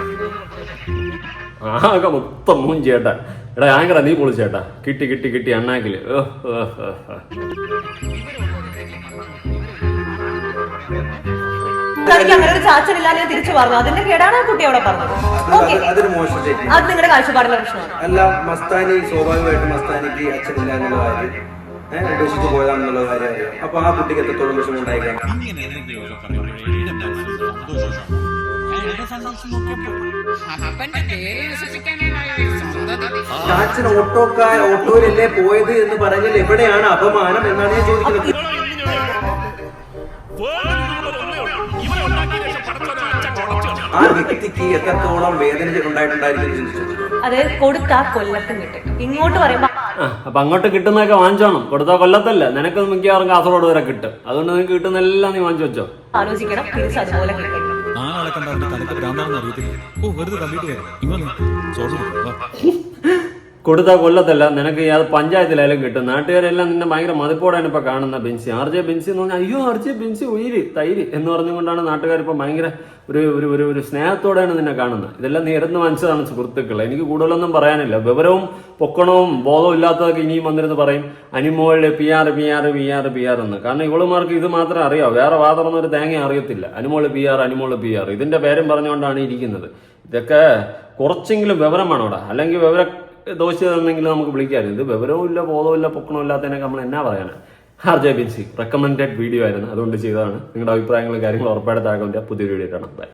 ആകെ മൊത്തം മൂഞ്ചി ചേട്ടാ എടാ ആങ്കറ നീ പൊളിച്ചേട്ടാ. കിട്ടി കിട്ടി കിട്ടി അണ്ണാക്കിൽ. ഓ, ഓ, തനിക്ക് അങ്ങനെ ഒരു ചാച്ചനില്ല ഞാൻ തിരിച്ചു പറഞ്ഞു. അതിന്റെ കേടാണ് ആ കുട്ടി അവിടെ പറഞ്ഞത്. ഓക്കെ അത് അതൊരു മോശം സ്റ്റേറ്റ്മെന്റ് അത് നിങ്ങളുടെ കാഴ്ചപ്പാടിലെ പ്രശ്നമാണ്. അല്ല മസ്താനി സ്വാഭാവികമായിട്ടും മസ്താനിക്ക് അച്ഛനില്ല എന്നുള്ള കാര്യം ഏഹ് ഉപേക്ഷിച്ച് പോയതാണെന്നുള്ള കാര്യം അറിയാം. അപ്പൊ ആ കുട്ടിക്ക് എത്രത്തോളം വിഷമം ഉണ്ടായിക്കാണ് അപ്പന്റെ പേര് നശിപ്പിക്കാനാണ് സ്വന്തം ചാച്ചൻ ഓട്ടോക്കാർ ഓട്ടോയിലല്ലേ പോയത് എന്ന് പറഞ്ഞാൽ എവിടെയാണ് അപമാനം എന്നാണ് ഞാൻ ചോദിക്കുന്നത്. ആ വ്യക്തിക്ക് എത്രത്തോളം വേദന ഉണ്ടായിട്ടുണ്ടായിരിക്കും ചിന്തിച്ചു അത് കൊടുത്താ കൊല്ലത്തും കിട്ടും. ഇങ്ങോട്ട് പറയുമ്പോ അപ്പൊ അങ്ങോട്ട് കിട്ടുന്നതൊക്കെ വാങ്ങിച്ചോണം കൊടുത്താ കൊല്ലത്തല്ല. നിനക്ക് മിക്കവാറും കാസർഗോഡ് വരെ കിട്ടും. അതുകൊണ്ട് നിനക്ക് കിട്ടുന്നെല്ലാം നീ വാങ്ങിച്ചു വെച്ചോ. ആലോചിക്കണം. തിരിച്ച് അതുപോലെ കിട്ടും. ആളെ കണ്ട അവന്റെ തലക്ക് ഭ്രാന്താണെന്ന് അറിയത്തില്ല? ഓ വെറുതെ ഇങ്ങനെ കൊടുത്താ കൊല്ലത്തല്ല. നിനക്ക് അത് പഞ്ചായത്തിലായാലും കിട്ടും. നാട്ടുകാരെല്ലാം നിന്നെ ഭയങ്കര മതിപ്പോടാണ് ഇപ്പൊ കാണുന്ന ബിൻസി. ആർ ജെ ബിൻസി എന്ന് പറഞ്ഞാൽ അയ്യോ ആർ ജെ ബിൻസി ഉയിര് തൈര് എന്ന് പറഞ്ഞുകൊണ്ടാണ് നാട്ടുകാർ ഇപ്പൊ ഭയങ്കര ഒരു ഒരു ഒരു ഒരു സ്നേഹത്തോടെയാണ് നിന്നെ കാണുന്നത്. ഇതെല്ലാം നേരന്ന് മനസ്സിലാണ് സുഹൃത്തുക്കൾ എനിക്ക് കൂടുതലൊന്നും പറയാനില്ല. വിവരവും പൊക്കണവും ബോധവും ഇല്ലാത്തതൊക്കെ ഇനിയും വന്നിരുന്ന് പറയും. അനുമോളുടെ P R P R P R P R എന്ന്. കാരണം ഇവളുമാർക്ക് ഇത് മാത്രമേ അറിയാവൂ വേറെ വാതറന്ന ഒരു തേങ്ങ അറിയത്തില്ല. Animol P R Animol P R ഇതിന്റെ പേരും പറഞ്ഞുകൊണ്ടാണ് ഇരിക്കുന്നത്. ഇതൊക്കെ കുറച്ചെങ്കിലും വിവരം വേണോടാ. അല്ലെങ്കിൽ വിവര ദോശ തന്നെങ്കിലും നമുക്ക് വിളിക്കാമല്ലോ ഇത് വിവരവും ഇല്ല ബോധവും ഇല്ല പൊക്കണവും ഇല്ലാത്തതിനൊക്കെ നമ്മൾ എന്നാ പറയാനാണ് R J Binsi recommended video ആയിരുന്നു. അതുകൊണ്ട് ചെയ്തതാണ്. നിങ്ങളുടെ അഭിപ്രായങ്ങളും കാര്യങ്ങളും ഉറപ്പായിട്ട് താഴെ പുതിയ വീഡിയോ കാണാം.